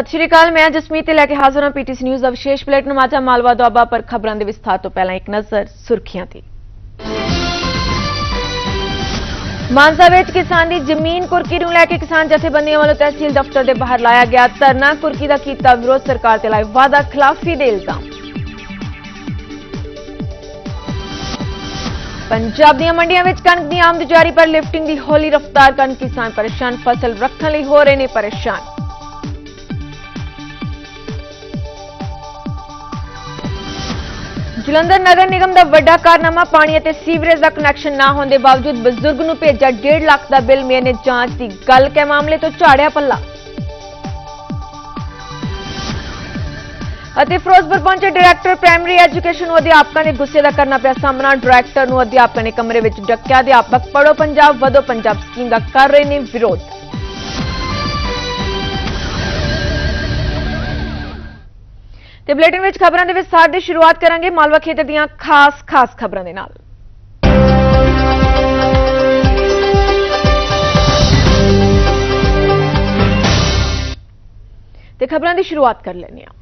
ਸਤਿ ਸ਼੍ਰੀ ਅਕਾਲ, ਮੈਂ ਜਸਮੀਤ ਤੇ ਲੈ ਕੇ ਹਾਜ਼ਰ ਹਾਂ ਪੀਟੀਸੀ ਨਿਊਜ਼ ਦਾ ਵਿਸ਼ੇਸ਼ ਬੁਲੇਟਿਨ। ਮਾਝਾ ਮਾਲਵਾ ਦੁਆਬਾ ਪਰ ਖਬਰਾਂ ਦੇ ਵਿਸਥਾਰ ਤੋਂ ਪਹਿਲਾਂ ਇੱਕ ਨਜ਼ਰ ਸੁਰਖੀਆਂ ਤੇ ਮਾਨਸਾ ਵਿੱਚ ਕਿਸਾਨ ਦੀ ਜ਼ਮੀਨ ਕੁਰਕੀ ਨੂੰ ਲੈ ਕੇ ਕਿਸਾਨ ਜਥੇਬੰਦੀਆਂ ਵੱਲੋਂ ਤਹਿਸੀਲ ਦਫ਼ਤਰ ਦੇ ਬਾਹਰ ਲਾਇਆ ਗਿਆ ਧਰਨਾ। ਕੁਰਕੀ ਦਾ ਕੀਤਾ ਵਿਰੋਧ, ਸਰਕਾਰ ਤੇ ਲਾਏ ਵਾਅਦਾ ਖਿਲਾਫੀ ਦੇ ਇਲਜ਼ਾਮ। ਪੰਜਾਬ ਦੀਆਂ ਮੰਡੀਆਂ ਵਿੱਚ ਕਣਕ ਦੀ ਆਮਦ ਜਾਰੀ ਪਰ ਲਿਫਟਿੰਗ ਦੀ ਹੌਲੀ ਰਫ਼ਤਾਰ ਕਾਰਨ ਕਿਸਾਨ ਪਰੇਸ਼ਾਨ, ਫਸਲ ਰੱਖਣ ਲਈ ਹੋ ਰਹੇ ਨੇ ਪਰੇਸ਼ਾਨ। ਜਲੰਧਰ ਨਗਰ ਨਿਗਮ ਦਾ ਵੱਡਾ ਕਾਰਨਾਮਾ, ਪਾਣੀ ਅਤੇ ਸੀਵਰੇਜ ਦਾ ਕਨੈਕਸ਼ਨ ਨਾ ਹੋਣ ਦੇ ਬਾਵਜੂਦ ਬਜ਼ੁਰਗ ਨੂੰ ਭੇਜਿਆ 1.5 ਲੱਖ ਦਾ ਬਿੱਲ। ਮੇਅਰ ਨੇ ਜਾਂਚ ਦੀ ਗੱਲ ਕੇ ਮਾਮਲੇ ਤੋਂ ਝਾੜਿਆ ਪੱਲਾ। ਅਤੇ ਫਿਰੋਜ਼ਪੁਰ ਪਹੁੰਚੇ ਡਾਇਰੈਕਟਰ ਪ੍ਰਾਇਮਰੀ ਐਜੂਕੇਸ਼ਨ ਨੂੰ ਅਧਿਆਪਕਾਂ ਨੇ ਗੁੱਸੇ ਦਾ ਕਰਨਾ ਪਿਆ ਸਾਹਮਣਾ। ਡਾਇਰੈਕਟਰ ਨੂੰ ਅਧਿਆਪਕਾਂ ਨੇ ਕਮਰੇ ਵਿੱਚ ਡੱਕਿਆ। ਅਧਿਆਪਕ ਪੜੋ ਪੰਜਾਬ, ਵਧੋ ਪੰਜਾਬ ਸਕੀਮ ਦਾ ਕਰ ਰਹੇ ਨੇ ਵਿਰੋਧ। ਤੇ ਬੁਲੇਟਿਨ ਵਿੱਚ ਖਬਰਾਂ ਦੇ ਵਿਸਥਾਰ ਦੀ ਸ਼ੁਰੂਆਤ ਕਰਾਂਗੇ ਮਾਲਵਾ ਖੇਤਰ ਦੀਆਂ ਖਾਸ ਖਾਸ ਖਬਰਾਂ ਦੇ ਨਾਲ। ਤੇ ਖਬਰਾਂ ਦੀ ਸ਼ੁਰੂਆਤ ਕਰ ਲੈਂਦੇ ਹਾਂ।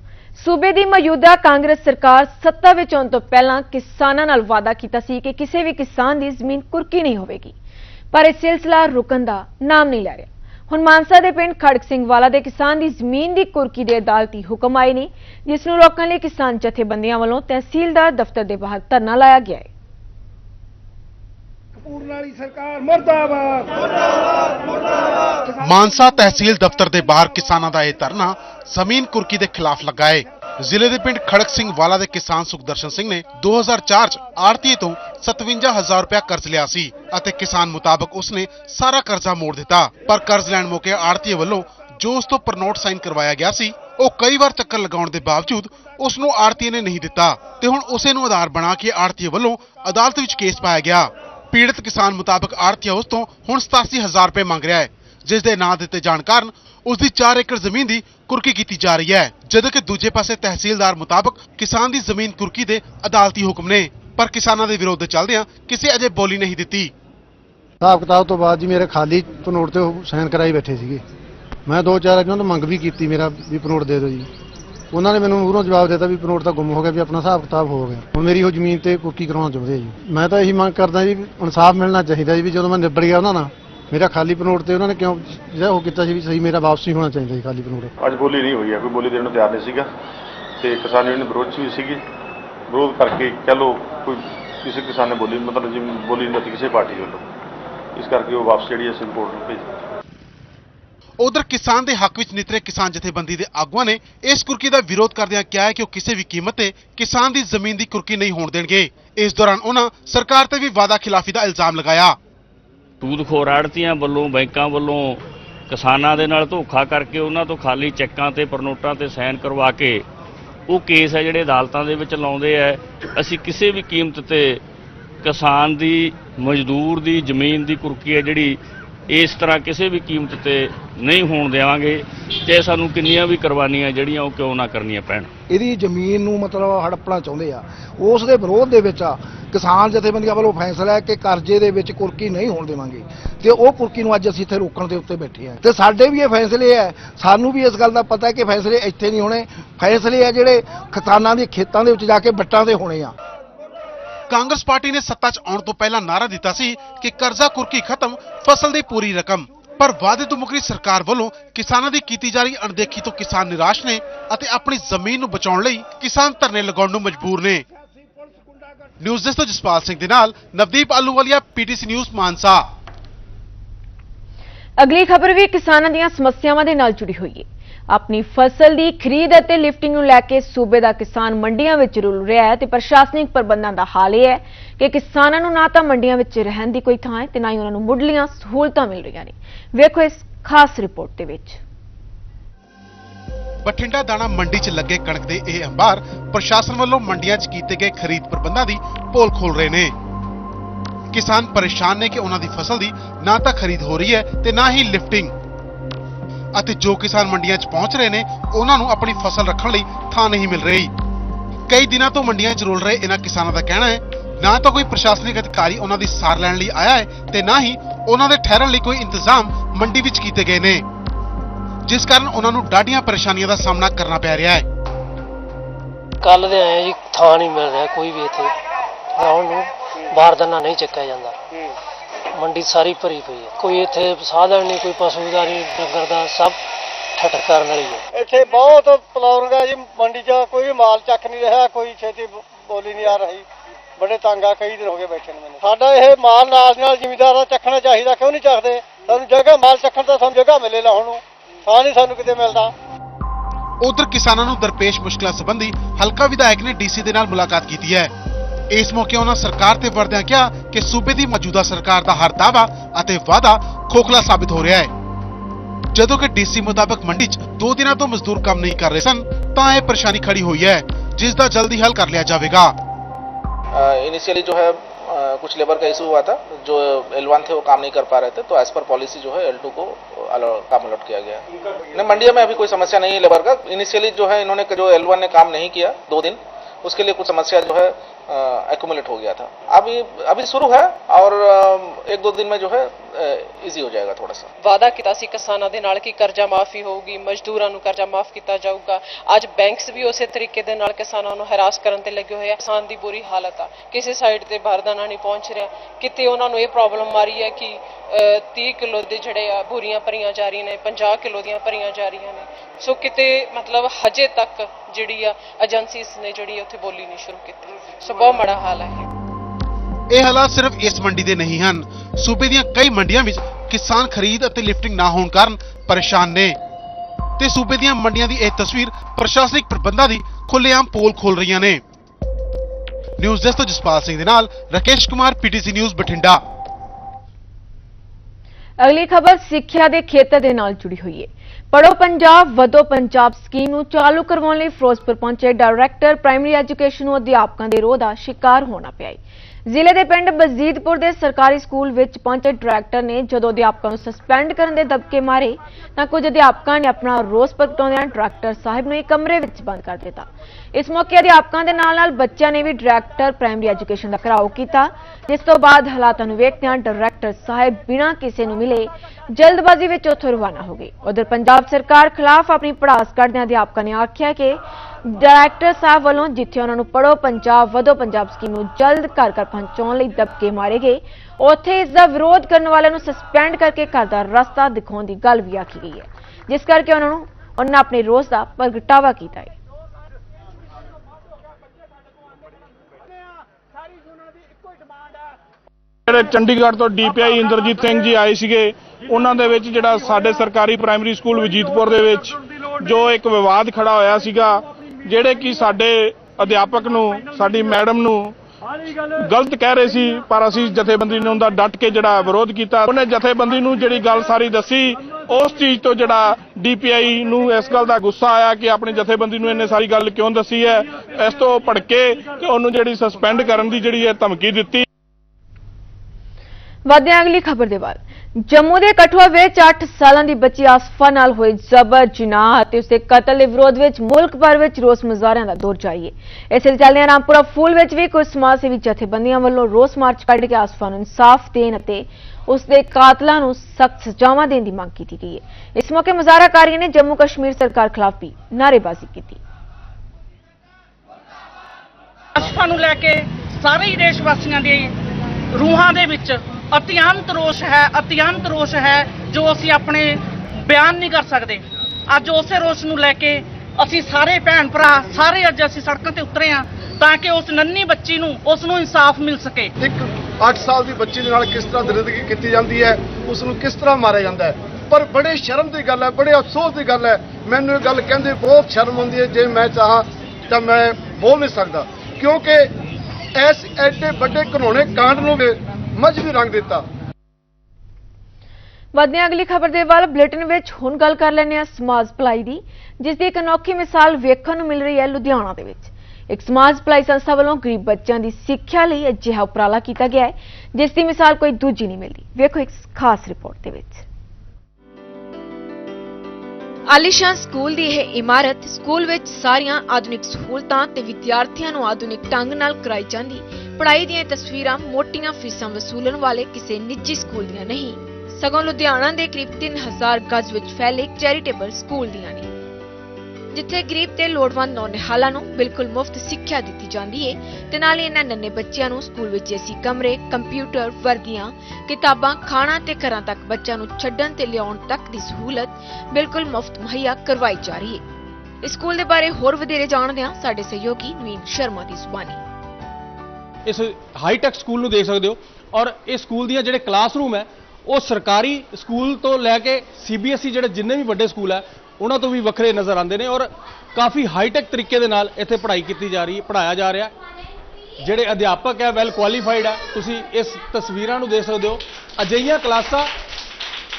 ਸੂਬੇ ਦੀ ਮੌਜੂਦਾ ਕਾਂਗਰਸ ਸਰਕਾਰ ਸੱਤਾ ਵਿੱਚ ਆਉਣ ਤੋਂ ਪਹਿਲਾਂ ਕਿਸਾਨਾਂ ਨਾਲ ਵਾਅਦਾ ਕੀਤਾ ਸੀ ਕਿ ਕਿਸੇ ਵੀ ਕਿਸਾਨ ਦੀ ਜ਼ਮੀਨ ਕੁਰਕੀ ਨਹੀਂ ਹੋਵੇਗੀ, ਪਰ ਇਹ ਸਿਲਸਿਲਾ ਰੁਕਣ ਦਾ ਨਾਮ ਨਹੀਂ ਲੈ ਰਿਹਾ। ਹੁਣ ਮਾਨਸਾ ਦੇ ਪਿੰਡ ਖੜਕ ਸਿੰਘ ਵਾਲਾ ਦੇ ਕਿਸਾਨ ਦੀ ਜ਼ਮੀਨ ਦੀ ਕੁਰਕੀ ਦੇ ਅਦਾਲਤੀ ਹੁਕਮ ਆਏ ਨੇ ਜਿਸ ਨੂੰ ਰੋਕਣ ਲਈ ਕਿਸਾਨ ਜਥੇਬੰਦੀਆਂ ਵੱਲੋਂ ਤਹਿਸੀਲਦਾਰ ਦਫ਼ਤਰ ਦੇ ਬਾਹਰ ਧਰਨਾ ਲਾਇਆ ਗਿਆ ਹੈ। ਸਰਕਾਰ ਮਰਦਾਬਾਦ। ਮਾਨਸਾ ਤਹਿਸੀਲ ਦਫ਼ਤਰ ਦੇ ਬਾਹਰ ਕਿਸਾਨਾਂ ਦਾ ਇਹ ਧਰਨਾ ਜ਼ਮੀਨ ਕੁਰਕੀ ਦੇ ਖਿਲਾਫ ਲੱਗਾ ਹੈ ਜ਼ਿਲ੍ਹੇ ਦੇ ਪਿੰਡ ਖੜਕ ਸਿੰਘ ਵਾਲਾ ਦੇ ਕਿਸਾਨ ਸੁਖਦਰਸ਼ਨ ਸਿੰਘ ਨੇ 2004 ਚ ਆੜਤੀ ਤੋਂ 57000 ਰੁਪਇਆ ਕਰਜ਼ ਲਿਆ ਸੀ ਅਤੇ ਕਿਸਾਨ ਮੁਤਾਬਕ ਉਸਨੇ ਸਾਰਾ ਕਰਜ਼ਾ ਮੋੜ ਦਿੱਤਾ। ਪਰ ਕਰਜ਼ ਲੈਣ ਮੌਕੇ ਆੜਤੀ ਵੱਲੋਂ ਜੋ ਉਸ ਤੋਂ ਪ੍ਰਨੋਟ ਸਾਈਨ ਕਰਵਾਇਆ ਗਿਆ ਸੀ। ਉਹ ਕਈ ਵਾਰ ਚੱਕਰ ਲਗਾਉਣ ਦੇ ਬਾਵਜੂਦ ਉਸ ਨੂੰ ਆੜਤੀ ਨੇ ਨਹੀਂ ਦਿੱਤਾ ਤੇ ਹੁਣ ਉਸੇ ਨੂੰ ਆਧਾਰ ਬਣਾ ਕੇ ਆੜਤੀ ਵੱਲੋਂ ਅਦਾਲਤ ਵਿੱਚ ਕੇਸ ਪਾਇਆ ਗਿਆ। ਪੀੜਤ ਕਿਸਾਨ ਮੁਤਾਬਕ ਆੜਤੀਆ ਉਸ ਤੋਂ ਹੁਣ 87000 ਰੁਪਏ ਮੰਗ ਰਿਹਾ ਹੈ, ਜਿਸ ਦੇ ਨਾਂ ਦਿੱਤੇ ਜਾਣ ਕਾਰਨ ਉਸ ਦੀ 4 ਏਕੜ ਜ਼ਮੀਨ ਦੀ ਕੁਰਕੀ ਕੀਤੀ ਜਾ ਰਹੀ ਹੈ, ਜਦੋਂ ਕਿ ਦੂਜੇ ਪਾਸੇ ਤਹਿਸੀਲਦਾਰ ਮੁਤਾਬਕ ਕਿਸਾਨ ਦੀ ਜ਼ਮੀਨ ਕੁਰਕੀ ਦੇ ਅਦਾਲਤੀ ਹੁਕਮ ਨੇ, ਪਰ ਕਿਸਾਨਾਂ ਦੇ ਵਿਰੋਧ ਦੇ ਚੱਲਦਿਆਂ ਕਿਸੇ ਅਜੇ ਬੋਲੀ ਨਹੀਂ ਦਿੱਤੀ। ਹਿਸਾਬ ਕਿਤਾਬ ਤੋਂ ਬਾਅਦ ਜੀ ਮੇਰੇ ਖਾਲੀ ਪਨੋਟ ਤੇ ਸਾਈਨ ਕਰਾਈ ਬੈਠੇ ਸੀਗੇ। ਮੈਂ ਦੋ ਚਾਰ ਇਹਨਾਂ ਤੋਂ ਮੰਗ ਵੀ ਕੀਤੀ ਮੇਰਾ ਵੀ ਪਨੋਟ ਦੇ ਦਿਓ ਜੀ। ਉਹਨਾਂ ਨੇ ਮੈਨੂੰ ਮੂਹਰੋਂ ਜਵਾਬ ਦਿੱਤਾ ਵੀ ਪਨੋਟ ਤਾਂ ਗੁੰਮ ਹੋ ਗਿਆ ਵੀ ਆਪਣਾ ਹਿਸਾਬ ਕਿਤਾਬ ਹੋ ਗਿਆ। ਹੁਣ ਮੇਰੀ ਉਹ ਜ਼ਮੀਨ ਤੇ ਕੁਰਕੀ ਕਰਾਉਣਾ ਚਾਹੁੰਦੇ ਆ ਜੀ। ਮੈਂ ਤਾਂ ਇਹੀ ਮੰਗ ਕਰਦਾ ਜੀ ਇਨਸਾਫ ਮਿਲਣਾ ਚਾਹੀਦਾ ਜੀ ਵੀ ਜਦੋਂ ਮੈਂ ਨਿਬੜ ਗਿਆ ਉਹਨਾਂ ਨਾਲ ਮੇਰਾ ਖਾਲੀ ਪਨੋਟ ਤੇ ਉਹਨਾਂ ਨੇ ਕਿਉਂ ਜਿਹੜਾ ਉਹ ਕੀਤਾ ਸੀ ਵੀ ਸਹੀ ਮੇਰਾ ਵਾਪਸ ਹੋਣਾ ਚਾਹੀਦਾ ਜੀ ਖਾਲੀ ਪਨੋਟ ਅੱਜ ਬੋਲੀ ਨਹੀਂ ਹੋਈ ਹੈ ਕੋਈ ਬੋਲੀ ਦੇਣ ਨੂੰ ਤਿਆਰ ਨਹੀਂ ਸੀਗਾ ਤੇ ਕਿਸਾਨ ਯੂਨੀਅਨ ਵਿਰੋਧ 'ਚ ਵੀ ਸੀਗੀ। ਵਿਰੋਧ ਕਰਕੇ ਕਹ ਲੋ ਕੋਈ ਕਿਸੇ ਕਿਸਾਨ ਨੇ ਬੋਲੀ ਮਤਲਬ ਜੀ ਬੋਲੀ ਨਹੀਂ ਦਿੱਤੀ ਕਿਸੇ ਪਾਰਟੀ ਵੱਲੋਂ। ਇਸ ਕਰਕੇ ਉਹ ਵਾਪਸ ਜਿਹੜੀ ਅਸੀਂ ਕੋਰਟ ਨੂੰ ਭੇਜੀ ਉਧਰ ਕਿਸਾਨ ਦੇ ਹੱਕ ਵਿੱਚ ਨਿਤਰੇ ਕਿਸਾਨ ਜਥੇਬੰਦੀ ਦੇ ਆਗੂਆਂ ਨੇ ਇਸ ਕੁਰਕੀ ਦਾ ਵਿਰੋਧ ਕਰਦਿਆਂ ਕਿਹਾ ਹੈ ਕਿ ਉਹ ਕਿਸੇ ਵੀ ਕੀਮਤ ਤੇ ਕਿਸਾਨ ਦੀ ਜ਼ਮੀਨ ਦੀ ਕੁਰਕੀ ਨਹੀਂ ਹੋਣ ਦੇਣਗੇ। ਇਸ ਦੌਰਾਨ ਉਹਨਾਂ ਸਰਕਾਰ ਤੇ ਵੀ ਵਾਅਦਾ ਖਿਲਾਫੀ ਦਾ ਇਲਜ਼ਾਮ ਲਗਾਇਆ। ਸੂਦਖੋਰ ਆੜਤੀਆਂ ਵੱਲੋਂ, ਬੈਂਕਾਂ ਵੱਲੋਂ ਕਿਸਾਨਾਂ ਦੇ ਨਾਲ ਧੋਖਾ ਕਰਕੇ ਉਹਨਾਂ ਤੋਂ ਖਾਲੀ ਚੈੱਕਾਂ ਤੇ ਪ੍ਰਨੋਟਾਂ ਤੇ ਸਾਈਨ ਕਰਵਾ ਕੇ ਉਹ ਕੇਸ ਹੈ ਜਿਹੜੇ ਅਦਾਲਤਾਂ ਦੇ ਵਿੱਚ ਲਾਉਂਦੇ ਆ ਅਸੀਂ ਕਿਸੇ ਵੀ ਕੀਮਤ ਤੇ ਕਿਸਾਨ ਦੀ, ਮਜ਼ਦੂਰ ਦੀ, ਜ਼ਮੀਨ ਦੀ ਕੁਰਕੀ ਹੈ ਜਿਹੜੀ ਇਸ ਤਰ੍ਹਾਂ ਕਿਸੇ ਵੀ ਕੀਮਤ ਤੇ ਨਹੀਂ ਹੋਣ ਦੇਵਾਂਗੇ ਤੇ ਸਾਨੂੰ ਕਿੰਨੀਆਂ ਵੀ ਕੁਰਬਾਨੀਆਂ ਜਿਹੜੀਆਂ ਉਹ ਕਿਉਂ ਨਾ ਕਰਨੀਆਂ ਪੈਣ। ਇਹਦੀ ਜ਼ਮੀਨ ਨੂੰ ਮਤਲਬ ਹੜਪਣਾ ਚਾਹੁੰਦੇ ਆ। ਉਸ ਦੇ ਵਿਰੋਧ ਦੇ ਵਿੱਚ ਆ, ਕਿਸਾਨ ਜਥੇਬੰਦੀਆਂ ਵੱਲੋਂ ਫੈਸਲਾ ਹੈ ਕਿ ਕਰਜ਼ੇ ਦੇ ਵਿੱਚ ਕੁਰਕੀ ਨਹੀਂ ਹੋਣ ਦੇਵਾਂਗੇ। ਤੇ ਉਹ ਕੁਰਕੀ ਨੂੰ ਅੱਜ ਅਸੀਂ ਇੱਥੇ ਰੋਕਣ ਦੇ ਉੱਤੇ ਬੈਠੇ ਆ। ਤੇ ਸਾਡੇ ਵੀ ਇਹ ਫੈਸਲੇ ਹੈ ਸਾਨੂੰ ਵੀ ਇਸ ਗੱਲ ਦਾ ਪਤਾ ਹੈ ਕਿ ਫੈਸਲੇ ਇੱਥੇ ਨਹੀਂ ਹੋਣੇ। ਫੈਸਲੇ ਆ ਜਿਹੜੇ ਕਿਸਾਨਾਂ ਦੇ ਖੇਤਾਂ ਦੇ ਵਿੱਚ ਜਾ ਕੇ ਵੱਟਾਂ ਦੇ ਹੋਣੇ ਆ। ਕਾਂਗਰਸ ਪਾਰਟੀ ਨੇ ਸੱਤਾ 'ਚ ਆਉਣ ਤੋਂ ਪਹਿਲਾਂ ਨਾਰਾ ਦਿੱਤਾ ਸੀ ਕਿ ਕਰਜ਼ਾ ਕੁਰਕੀ ਖਤਮ, ਫਸਲ ਦੀ ਪੂਰੀ ਰਕਮ। ਪਰ ਵਾਅਦੇ ਤੋਂ ਮੁਕਰੀ ਸਰਕਾਰ ਵੱਲੋਂ ਕਿਸਾਨਾਂ ਦੀ ਕੀਤੀ ਜਾ ਰਹੀ ਅਣਦੇਖੀ ਤੋਂ ਕਿਸਾਨ ਨਿਰਾਸ਼ ਨੇ ਅਤੇ ਆਪਣੀ ਜ਼ਮੀਨ ਨੂੰ ਬਚਾਉਣ ਲਈ ਕਿਸਾਨ ਧਰਨੇ ਲਗਾਉਣ ਨੂੰ ਮਜਬੂਰ ਨੇ। ਨਿਊਜ਼ ਡੈਸਕ ਤੋਂ ਜਸਪਾਲ ਸਿੰਘ ਦੇ ਨਾਲ ਨਵਦੀਪ ਆਲੂਵਾਲੀਆ, ਪੀਟੀਸੀ ਨਿਊਜ਼, ਮਾਨਸਾ। ਅਗਲੀ ਖਬਰ ਵੀ ਕਿਸਾਨਾਂ ਦੀਆਂ ਸਮੱਸਿਆਵਾਂ ਦੇ ਨਾਲ ਜੁੜੀ ਹੋਈ ਹੈ। ਆਪਣੀ ਫਸਲ ਦੀ ਖਰੀਦ ਅਤੇ ਲਿਫਟਿੰਗ ਨੂੰ ਲੈ ਕੇ ਸੂਬੇ ਦਾ ਕਿਸਾਨ ਮੰਡੀਆਂ ਵਿੱਚ ਰੁਲ ਰਿਹਾ ਹੈ ਤੇ ਪ੍ਰਸ਼ਾਸਨਿਕ ਪ੍ਰਬੰਧਾਂ ਦਾ ਹਾਲ ਇਹ ਹੈ ਕਿ ਕਿਸਾਨਾਂ ਨੂੰ ਨਾ ਤਾਂ ਮੰਡੀਆਂ ਵਿੱਚ ਰਹਿਣ ਦੀ ਕੋਈ ਥਾਂ ਹੈ ਤੇ ਨਾ ਹੀ ਉਹਨਾਂ ਨੂੰ ਮੁੱਢਲੀਆਂ ਸਹੂਲਤਾਂ ਮਿਲ ਰਹੀਆਂ ਨੇ। ਵੇਖੋ ਇਸ ਖਾਸ ਰਿਪੋਰਟ ਦੇ ਵਿੱਚ। ਬਠਿੰਡਾ ਦਾਣਾ ਮੰਡੀ 'ਚ ਲੱਗੇ ਕਣਕ ਦੇ ਇਹ ਅੰਬਾਰ ਪ੍ਰਸ਼ਾਸਨ ਵੱਲੋਂ ਮੰਡੀਆਂ 'ਚ ਕੀਤੇ ਗਏ ਖਰੀਦ ਪ੍ਰਬੰਧਾਂ ਦੀ ਪੋਲ ਖੋਲ ਰਹੇ ਨੇ। ਕਿਸਾਨ ਪਰੇਸ਼ਾਨ ਨੇ ਕਿ ਉਹਨਾਂ ਦੀ ਫਸਲ ਦੀ ਨਾ ਤਾਂ ਖਰੀਦ ਹੋ ਰਹੀ ਹੈ ਤੇ ਨਾ ਹੀ ਲਿਫਟਿੰਗ। ਅਤੇ ਜੋ ਕਿਸਾਨ ਮੰਡੀਆਂ 'ਚ ਪਹੁੰਚ ਰਹੇ ਨੇ ਉਹਨਾਂ ਨੂੰ ਆਪਣੀ ਫਸਲ ਰੱਖਣ ਲਈ ਥਾਂ ਨਹੀਂ ਮਿਲ ਰਹੀ। ਕਈ ਦਿਨਾਂ ਤੋਂ ਮੰਡੀਆਂ 'ਚ ਰੁਲ ਰਹੇ ਇਹਨਾਂ ਕਿਸਾਨਾਂ ਦਾ ਕਹਿਣਾ ਹੈ ਨਾ ਤਾਂ ਕੋਈ ਪ੍ਰਸ਼ਾਸਨਿਕ ਅਧਿਕਾਰੀ ਉਹਨਾਂ ਦੀ ਸਾਰ ਲੈਣ ਲਈ ਆਇਆ ਹੈ ਤੇ ਨਾ ਹੀ ਉਹਨਾਂ ਦੇ ਠਹਿਰਨ ਲਈ ਕੋਈ ਇੰਤਜ਼ਾਮ ਮੰਡੀ ਵਿੱਚ ਕੀਤੇ ਗਏ ਨੇ ਜਿਸ ਕਾਰਨ ਉਹਨਾਂ ਨੂੰ ਡਾਢੀਆਂ ਪਰੇਸ਼ਾਨੀਆਂ ਦਾ ਸਾਹਮਣਾ ਕਰਨਾ ਪੈ ਰਿਹਾ ਹੈ। ਕੱਲ ਦੇ ਆਏ ਜੀ ਥਾਂ ਨਹੀਂ ਮਿਲ ਰਿਹਾ ਕੋਈ ਵੀ ਇੱਥੇ। ਰਾਉਣ ਨੂੰ ਬਾਰਦਾਨਾ ਨਹੀਂ ਚੱਕਿਆ ਜਾਂਦਾ। ਮੰਡੀ ਸਾਰੀ ਭਰੀ ਪਈ ਹੈ। ਕੋਈ ਇੱਥੇ ਸਾਧਨ ਨਹੀਂ ਕੋਈ ਪਸ਼ੂ ਦਾ ਨਹੀਂ ਡੰਗਰ ਦਾ ਸਭ ਠੱਠ ਕਰਨ ਵਾਲੀ ਹੈ। ਇੱਥੇ ਬਹੁਤ ਪਲੌਰਿੰਗ ਹੈ ਜੀ ਮੰਡੀ 'ਚ ਕੋਈ ਵੀ ਮਾਲ ਚੱਕ ਨਹੀਂ ਰਿਹਾ ਕੋਈ ਛੇਤੀ ਬੋਲੀ ਨਹੀਂ ਆ ਰਹੀ। ਬੜੇ ਤੰਗ ਆ ਕਈ ਦਿਨ ਹੋ ਗਏ ਬੈਠੇ ਨੂੰ ਮੈਨੂੰ। ਸਾਡਾ ਇਹ ਮਾਲ ਨਾਲ ਦੀ ਨਾਲ ਜ਼ਿਮੀਦਾਰਾਂ ਚੱਕਣਾ ਚਾਹੀਦਾ ਕਿਉਂ ਨਹੀਂ ਚੱਕਦੇ? ਸਾਨੂੰ ਜਗ੍ਹਾ ਮਾਲ ਚੱਕਣ ਦਾ ਸਾਨੂੰ ਜਗ੍ਹਾ ਮਿਲੇ ਲਾਉਣ ਨੂੰ। ਥਾਂ ਨਹੀਂ ਸਾਨੂੰ ਕਿਤੇ ਮਿਲਦਾ। ਉਧਰ ਕਿਸਾਨਾਂ ਨੂੰ ਦਰਪੇਸ਼ ਮੁਸ਼ਕਲਾਂ ਸੰਬੰਧੀ ਹਲਕਾ ਵਿਧਾਇਕ ਨੇ ਡੀਸੀ ਦੇ ਨਾਲ ਮੁਲਾਕਾਤ ਕੀਤੀ ਹੈ। ਇਸ ਮੌਕੇ ਉਹਨਾਂ ਸਰਕਾਰ ਤੇ ਵਰਦਿਆਂ ਕਿਹਾ ਕਿ ਸੂਬੇ ਦੀ ਮੌਜੂਦਾ ਸਰਕਾਰ ਦਾ ਹਰ ਦਾਅਵਾ ਅਤੇ ਵਾਅਦਾ ਖੋਖਲਾ ਸਾਬਿਤ ਹੋ ਰਿਹਾ ਹੈ ਜਦੋਂ ਕਿ ਡੀਸੀ ਮੁਤਾਬਕ ਮੰਡੀ 'ਚ 2 ਦਿਨਾਂ ਤੋਂ ਮਜ਼ਦੂਰ ਕੰਮ ਨਹੀਂ ਕਰ ਰਹੇ ਸਨ ਤਾਂ ਇਹ ਪਰੇਸ਼ਾਨੀ ਖੜੀ ਹੋਈ ਹੈ ਜਿਸ ਦਾ ਜਲਦੀ ਹੱਲ ਕਰ ਲਿਆ ਜਾਵੇਗਾ इनिशियली जो है अ, कुछ लेबर का इशू हुआ था जो एल वन थे वो काम नहीं कर पा रहे थे तो एज पर पॉलिसी जो है एल टू को अलो- काम अलॉट किया गया नहीं मंडिया में अभी कोई समस्या नहीं है लेबर का इनिशियली जो है इन्होंने जो एल वन ने काम नहीं किया दो दिन उसके लिए कुछ समस्या जो है एक्यूमुलेट हो गया था अभी अभी शुरू है और अ, एक दो दिन में जो है इजी हो जाएगा थोड़ा सा ਵਾਅਦਾ ਕੀਤਾ ਸੀ ਕਿਸਾਨਾਂ ਦੇ ਨਾਲ ਕਿ ਕਰਜ਼ਾ ਮਾਫੀ ਹੋਊਗੀ ਮਜ਼ਦੂਰਾਂ ਨੂੰ ਕਰਜ਼ਾ ਮਾਫ ਕੀਤਾ ਜਾਊਗਾ ਅੱਜ ਬੈਂਕਸ ਵੀ ਉਸੇ ਤਰੀਕੇ ਦੇ ਨਾਲ ਕਿਸਾਨਾਂ ਨੂੰ ਹਰਾਸ ਕਰਨ ਤੇ ਲੱਗੇ ਹੋਏ ਆ ਕਿਸਾਨ ਦੀ ਬੁਰੀ ਹਾਲਤ ਆ ਕਿਸੇ ਸਾਈਡ ਤੇ ਬਾਰਦਾਨਾ ਨਹੀਂ ਪਹੁੰਚ ਰਿਹਾ ਕਿਤੇ ਉਹਨਾਂ ਨੂੰ ਇਹ ਪ੍ਰੋਬਲਮ ਆ ਰਹੀ ਹੈ ਕਿ ਅਹ, 30 ਕਿਲੋ ਦੇ ਜਿਹੜੇ ਆ ਬੋਰੀਆਂ ਭਰੀਆਂ ਜਾ ਰਹੀਆਂ ਨੇ 50 ਕਿਲੋ ਦੀਆਂ ਭਰੀਆਂ ਜਾ ਰਹੀਆਂ ਨੇ। ਸੋ ਕਿਤੇ ਮਤਲਬ ਹਜੇ ਤੱਕ ਜਿਹੜੀ ਆ ਏਜੰਸੀਜ਼ ਨੇ ਜਿਹੜੀ ਉੱਥੇ ਬੋਲੀ ਨਹੀਂ ਸ਼ੁਰੂ ਕੀਤੀ। ਸੋ ਬਹੁਤ ਮਾੜਾ ਹਾਲ ਹੈ ਇਹ। ਹਾਲਾਤ ਸਿਰਫ ਇਸ ਮੰਡੀ ਦੇ ਨਹੀਂ ਹਨ। ਸੂਬੇ ਦੀਆਂ ਕਈ ਮੰਡੀਆਂ ਵਿੱਚ ਕਿਸਾਨ ਖਰੀਦ ਅਤੇ ਲਿਫਟਿੰਗ ਨਾ ਹੋਣ ਕਾਰਨ ਪਰੇਸ਼ਾਨ ਨੇ। ਤੇ ਸੂਬੇ ਦੀਆਂ ਮੰਡੀਆਂ ਦੀ ਇਹ ਤਸਵੀਰ ਪ੍ਰਸ਼ਾਸਨਿਕ ਪ੍ਰਬੰਧਾਂ ਦੀ ਖੁੱਲੇਆਮ ਪੋਲ ਖੋਲ ਰਹੀਆਂ ਨੇ। ਨਿਊਜ਼ ਡੈਸਕ ਤੋਂ ਜਸਪਾਲ ਸਿੰਘ ਦੇ ਨਾਲ ਰਾਕੇਸ਼ ਕੁਮਾਰ, ਪੀਟੀਸੀ ਨਿਊਜ਼, ਬਠਿੰਡਾ। ਅਗਲੀ ਖਬਰ ਸਿੱਖਿਆ ਦੇ ਖੇਤਰ ਦੇ ਨਾਲ ਜੁੜੀ ਹੋਈ ਹੈ। ਪੜੋ ਪੰਜਾਬ, ਵਧੋ ਪੰਜਾਬ ਸਕੀਮ ਨੂੰ ਚਾਲੂ ਕਰਵਾਉਣ ਲਈ ਫਿਰੋਜ਼ਪੁਰ ਪਹੁੰਚੇ ਡਾਇਰੈਕਟਰ, ਪ੍ਰਾਇਮਰੀ ਐਜੂਕੇਸ਼ਨ ਨੂੰ ਅਧਿਆਪਕਾਂ ਦੇ ਰੋਹ ਦਾ ਸ਼ਿਕਾਰ ਹੋਣਾ ਪਿਆ ਹੈ। ਜ਼ਿਲ੍ਹੇ ਦੇ ਪਿੰਡ ਬਜ਼ੀਦਪੁਰ ਦੇ ਸਰਕਾਰੀ ਸਕੂਲ ਵਿੱਚ ਪਹੁੰਚੇ ਡਾਇਰੈਕਟਰ ਨੇ ਜਦੋਂ ਅਧਿਆਪਕਾਂ ਨੂੰ ਸਸਪੈਂਡ ਕਰਨ ਦੇ ਦਬਕੇ ਮਾਰੇ, ਤਾਂ ਕੁਝ ਅਧਿਆਪਕਾਂ ਨੇ ਆਪਣਾ ਰੋਸ ਪ੍ਰਗਟਾਉਂਦਿਆਂ ਡਾਇਰੈਕਟਰ ਸਾਹਿਬ ਨੂੰ ਇੱਕ ਕਮਰੇ ਵਿੱਚ ਬੰਦ ਕਰ ਦਿੱਤਾ। ਇਸ ਮੌਕੇ ਅਧਿਆਪਕਾਂ ਦੇ ਨਾਲ ਨਾਲ ਬੱਚਿਆਂ ਨੇ ਵੀ ਡਾਇਰੈਕਟਰ ਪ੍ਰਾਇਮਰੀ ਐਜੂਕੇਸ਼ਨ ਦਾ ਘਿਰਾਓ ਕੀਤਾ, ਜਿਸ ਤੋਂ ਬਾਅਦ ਹਾਲਾਤਾਂ ਨੂੰ ਵੇਖਦਿਆਂ ਡਾਇਰੈਕਟਰ ਸਾਹਿਬ ਬਿਨਾਂ ਕਿਸੇ ਨੂੰ ਮਿਲੇ, ਜਲਦਬਾਜ਼ੀ ਵਿੱਚ ਉੱਥੋਂ ਰਵਾਨਾ ਹੋ ਗਏ। ਉਧਰ ਪੰਜਾਬ ਸਰਕਾਰ ਖਿਲਾਫ ਆਪਣੀ ਪੜਾਸ ਕੱਢਦਿਆਂ ਅਧਿਆਪਕਾਂ ਨੇ ਆਖਿਆ ਕਿ ਡਾਇਰੈਕਟਰ ਸਾਹਿਬ ਵੱਲੋਂ ਜਿੱਥੇ ਉਹਨਾਂ ਨੂੰ ਪੜੋ ਪੰਜਾਬ ਵਧੋ, ਪੰਜਾਬ ਸਕੀਮ ਨੂੰ ਜਲਦ ਘਰ ਘਰ ਪਹੁੰਚਾਉਣ ਲਈ ਦਬਕੇ ਮਾਰੇ ਗਏ, ਉੱਥੇ ਇਸ ਦਾ ਵਿਰੋਧ ਕਰਨ ਵਾਲਿਆਂ ਨੂੰ ਸਸਪੈਂਡ ਕਰਕੇ ਘਰ ਦਾ ਰਸਤਾ ਦਿਖਾਉਣ ਦੀ ਗੱਲ ਵੀ ਆਖੀ ਗਈ ਹੈ, ਜਿਸ ਕਰਕੇ ਉਹਨਾਂ ਨੂੰ, ਉਹਨਾਂ ਆਪਣੇ ਰੋਸ ਦਾ ਪ੍ਰਗਟਾਵਾ ਕੀਤਾ ਹੈ। ਜਿਹੜੇ ਚੰਡੀਗੜ੍ਹ ਤੋਂ ਡੀਪੀਆਈ ਇੰਦਰਜੀਤ ਸਿੰਘ ਜੀ ਆਏ ਸੀਗੇ, ਉਹਨਾਂ ਦੇ ਵਿੱਚ ਜਿਹੜਾ ਸਾਡੇ ਸਰਕਾਰੀ ਪ੍ਰਾਇਮਰੀ ਸਕੂਲ ਵਜੀਤਪੁਰ ਦੇ ਵਿੱਚ ਜੋ ਇੱਕ ਵਿਵਾਦ ਖੜਾ ਹੋਇਆ ਸੀਗਾ ਜਿਹੜੇ ਕਿ ਸਾਡੇ ਅਧਿਆਪਕ ਨੂੰ, ਸਾਡੀ ਮੈਡਮ ਨੂੰ ਗਲਤ ਕਹਿ ਰਹੇ ਸੀ, ਪਰ ਅਸੀਂ ਜਥੇਬੰਦੀ ਨੇ ਉਹਦਾ ਡਟ ਕੇ ਜਿਹੜਾ ਵਿਰੋਧ ਕੀਤਾ। ਉਹਨੇ ਜਥੇਬੰਦੀ ਨੂੰ ਜਿਹੜੀ ਗੱਲ ਸਾਰੀ ਦੱਸੀ, ਉਸ ਚੀਜ਼ ਤੋਂ ਜਿਹੜਾ ਡੀਪੀਆਈ ਨੂੰ ਇਸ ਗੱਲ ਦਾ ਗੁੱਸਾ ਆਇਆ ਕਿ ਆਪਣੀ ਜਥੇਬੰਦੀ ਨੂੰ ਇਹਨੇ ਸਾਰੀ ਗੱਲ ਕਿਉਂ ਦੱਸੀ ਹੈ, ਇਸ ਤੋਂ ਭੜਕੇ ਤੇ ਉਹਨੂੰ ਜਿਹੜੀ ਸਸਪੈਂਡ ਕਰਨ ਦੀ ਜਿਹੜੀ ਹੈ ਧਮਕੀ ਦਿੱਤੀ। ਵਧਦੇ ਹਾਂ ਅਗਲੀ ਖਬਰ ਦੇ ਵੱਲ। ਜੰਮੂ ਦੇ ਕਠੂਆ ਵਿੱਚ 8 ਸਾਲਾਂ ਦੀ ਬੱਚੀ ਆਸਫਾ ਨਾਲ ਹੋਏ ਜ਼ਬਰ ਜਿਨਾਹ ਅਤੇ ਉਸਦੇ ਕਤਲ ਦੇ ਵਿਰੋਧ ਵਿੱਚ ਮੁਲਕ ਭਰ ਵਿੱਚ ਰੋਸ ਮੁਜ਼ਾਹਰਿਆਂ ਦਾ ਦੌਰ ਜਾਰੀ ਹੈ। ਇਸੇ ਚੱਲਦਿਆਂ ਰਾਮਪੁਰਾ ਫੂਲ ਵਿੱਚ ਵੀ ਕੁਝ ਸਮਾਜ ਸੇਵੀ ਜਥੇਬੰਦੀਆਂ ਵੱਲੋਂ ਰੋਸ ਮਾਰਚ ਕੱਢ ਕੇ ਆਸਫਾ ਨੂੰ ਇਨਸਾਫ ਦੇਣ ਅਤੇ ਉਸਦੇ ਕਾਤਲਾਂ ਨੂੰ ਸਖਤ ਸਜ਼ਾਵਾਂ ਦੇਣ ਦੀ ਮੰਗ ਕੀਤੀ ਗਈ ਹੈ। ਇਸ ਮੌਕੇ ਮੁਜ਼ਾਹਰਾਕਾਰੀਆਂ ਨੇ ਜੰਮੂ ਕਸ਼ਮੀਰ ਸਰਕਾਰ ਖਿਲਾਫ ਵੀ ਨਾਅਰੇਬਾਜ਼ੀ ਕੀਤੀ। ਅਸਫਾ ਨੂੰ ਲੈ ਕੇ ਸਾਰੇ ਹੀ ਦੇਸ਼ ਵਾਸੀਆਂ ਦੇ ਰੂਹਾਂ ਦੇ ਵਿੱਚ ਅਤਿਅੰਤ ਰੋਸ਼ ਹੈ, ਅਤਿਅੰਤ ਰੋਸ਼ ਹੈ ਜੋ ਅਸੀਂ ਆਪਣੇ ਬਿਆਨ ਨਹੀਂ ਕਰ ਸਕਦੇ। ਅੱਜ ਉਸੇ ਰੋਸ਼ ਨੂੰ ਲੈ ਕੇ ਅਸੀਂ ਸਾਰੇ ਭੈਣ ਭਰਾ, ਸਾਰੇ ਅੱਜ ਅਸੀਂ ਸੜਕਾਂ ਤੇ ਉਤਰੇ ਆ ਤਾਂ ਕਿ ਉਸ ਨੰਨੀ ਬੱਚੀ ਨੂੰ, ਉਸ ਨੂੰ ਇਨਸਾਫ ਮਿਲ ਸਕੇ। ਇੱਕ 8 ਸਾਲ ਦੀ ਬੱਚੀ ਦੇ ਨਾਲ ਕਿਸ ਤਰ੍ਹਾਂ ਦਰਿੰਦਗੀ ਕੀਤੀ ਜਾਂਦੀ ਹੈ, ਉਸ ਨੂੰ ਕਿਸ ਤਰ੍ਹਾਂ ਮਾਰਿਆ ਜਾਂਦਾ ਹੈ? ਪਰ ਬੜੇ ਸ਼ਰਮ ਦੀ ਗੱਲ ਹੈ, ਬੜੇ ਅਫਸੋਸ ਦੀ ਗੱਲ ਹੈ। ਮੈਨੂੰ ਇਹ ਗੱਲ ਕਹਿੰਦੇ ਬਹੁਤ ਸ਼ਰਮ ਆਉਂਦੀ ਹੈ, ਜੇ ਮੈਂ ਚਾਹਾਂ ਤਾਂ ਮੈਂ ਬੋਲ ਨਹੀਂ ਸਕਦਾ। ਕਿਉਂਕਿ ਇਸ ਐਡੇ ਵੱਡੇ ਘਨੋਣੇ ਕਾਂਡ ਨੂੰ ਵੀ ਮਜ਼ਬੀ ਰੰਗ ਦਿੱਤਾ। ਵਧਦੇ ਹਾਂ ਅਗਲੀ ਖਬਰ ਦੇ ਵੱਲ ਬੁਲੇਟਿਨ ਵਿੱਚ ਹੁਣ ਗੱਲ ਕਰ ਲੈਂਦੇ ਹਾਂ ਸਮਾਜ ਭਲਾਈ ਦੀ ਜਿਸ ਦੀ ਇੱਕ ਅਨੋਖੀ ਮਿਸਾਲ ਵੇਖਣ ਨੂੰ ਮਿਲ ਰਹੀ ਹੈ ਲੁਧਿਆਣਾ ਦੇ ਵਿੱਚ। ਇੱਕ ਸਮਾਜ ਭਲਾਈ ਸੰਸਥਾ ਵੱਲੋਂ ਗਰੀਬ ਬੱਚਿਆਂ ਦੀ ਸਿੱਖਿਆ ਲਈ ਅਜਿਹਾ ਉਪਰਾਲਾ ਕੀਤਾ ਗਿਆ ਹੈ ਜਿਸ ਦੀ ਮਿਸਾਲ ਕੋਈ ਦੂਜੀ ਨਹੀਂ ਮਿਲਦੀ। ਵੇਖੋ ਇੱਕ ਖਾਸ ਰਿਪੋਰਟ ਦੇ ਵਿੱਚ। ਆਲੀਸ਼ਾਨ ਸਕੂਲ ਦੀ ਇਹ ਇਮਾਰਤ ਸਕੂਲ ਵਿੱਚ ਸਾਰੀਆਂ ਆਧੁਨਿਕ ਸਹੂਲਤਾਂ ਤੇ ਵਿਦਿਆਰਥੀਆਂ ਨੂੰ ਆਧੁਨਿਕ ਢੰਗ ਨਾਲ ਕਰਾਈ ਜਾਂਦੀ। ਪੜ੍ਹਾਈ ਦੀਆਂ ਤਸਵੀਰਾਂ ਮੋਟੀਆਂ ਫੀਸਾਂ ਵਸੂਲਣ ਵਾਲੇ ਕਿਸੇ ਨਿੱਜੀ ਸਕੂਲ ਦੀਆਂ ਨਹੀਂ। ਸਗੋਂ ਲੁਧਿਆਣਾ ਦੇ ਕਰੀਬ 3000 ਗਜ਼ ਵਿੱਚ ਫੈਲੇ ਚੈਰੀਟੇਬਲ ਸਕੂਲ ਦੀਆਂ ਨੇ। ਜਿੱਥੇ ਗਰੀਬ ਤੇ ਲੋੜਵੰਦ ਨੌਨਿਹਾਲਾਂ ਨੂੰ ਬਿਲਕੁਲ ਮੁਫਤ ਸਿੱਖਿਆ ਦਿੱਤੀ ਜਾਂਦੀ ਏ, ਤੇ ਨਾਲ ਹੀ ਇਹਨਾਂ ਨੰਨੇ ਬੱਚਿਆਂ ਨੂੰ ਸਕੂਲ ਵਿੱਚ ਏਸੀ ਕਮਰੇ, ਕੰਪਿਊਟਰ ਵਰਦੀਆਂ ਕਿਤਾਬਾਂ, ਖਾਣਾ ਤੇ ਘਰਾਂ ਤੱਕ ਬੱਚਿਆਂ ਨੂੰ ਛੱਡਣ ਤੇ ਲਿਆਉਣ ਤੱਕ ਦੀ ਸਹੂਲਤ ਬਿਲਕੁਲ ਮੁਫਤ ਮੁਹੱਈਆ ਕਰਵਾਈ ਜਾ ਰਹੀ ਏ। ਇਸ ਸਕੂਲ ਦੇ ਬਾਰੇ ਹੋਰ ਵਧੇਰੇ ਜਾਣਦੇ ਹਾਂ ਸਾਡੇ ਸਹਿਯੋਗੀ ਨਵੀਨ ਸ਼ਰਮਾ ਦੀ ਜ਼ੁਬਾਨੀ। ਇਸ ਹਾਈਟੈਕ ਸਕੂਲ ਨੂੰ ਦੇਖ ਸਕਦੇ ਹੋ, ਔਰ ਇਹ ਸਕੂਲ ਦੀਆਂ ਜਿਹੜੇ ਕਲਾਸਰੂਮ ਹੈ, ਉਹ ਸਰਕਾਰੀ ਸਕੂਲ ਤੋਂ ਲੈ ਕੇ ਸੀਬੀਐਸਈ ਜਿਹੜੇ ਜਿੰਨੇ ਵੀ ਵੱਡੇ ਸਕੂਲ ਹੈ ਉਹਨਾਂ ਤੋਂ ਵੀ ਵੱਖਰੇ ਨਜ਼ਰ ਆਉਂਦੇ ਨੇ ਔਰ ਕਾਫੀ ਹਾਈਟੈਕ ਤਰੀਕੇ ਦੇ ਨਾਲ ਇੱਥੇ ਪੜ੍ਹਾਈ ਕੀਤੀ ਜਾ ਰਹੀ ਹੈ ਪੜ੍ਹਾਇਆ ਜਾ ਰਿਹਾ। ਜਿਹੜੇ ਅਧਿਆਪਕ ਹੈ ਵੈਲ ਕੁਆਲੀਫਾਈਡ ਹੈ, ਤੁਸੀਂ ਇਸ ਤਸਵੀਰਾਂ ਨੂੰ ਦੇਖ ਸਕਦੇ ਹੋ। ਅਜਿਹੀਆਂ ਕਲਾਸਾਂ,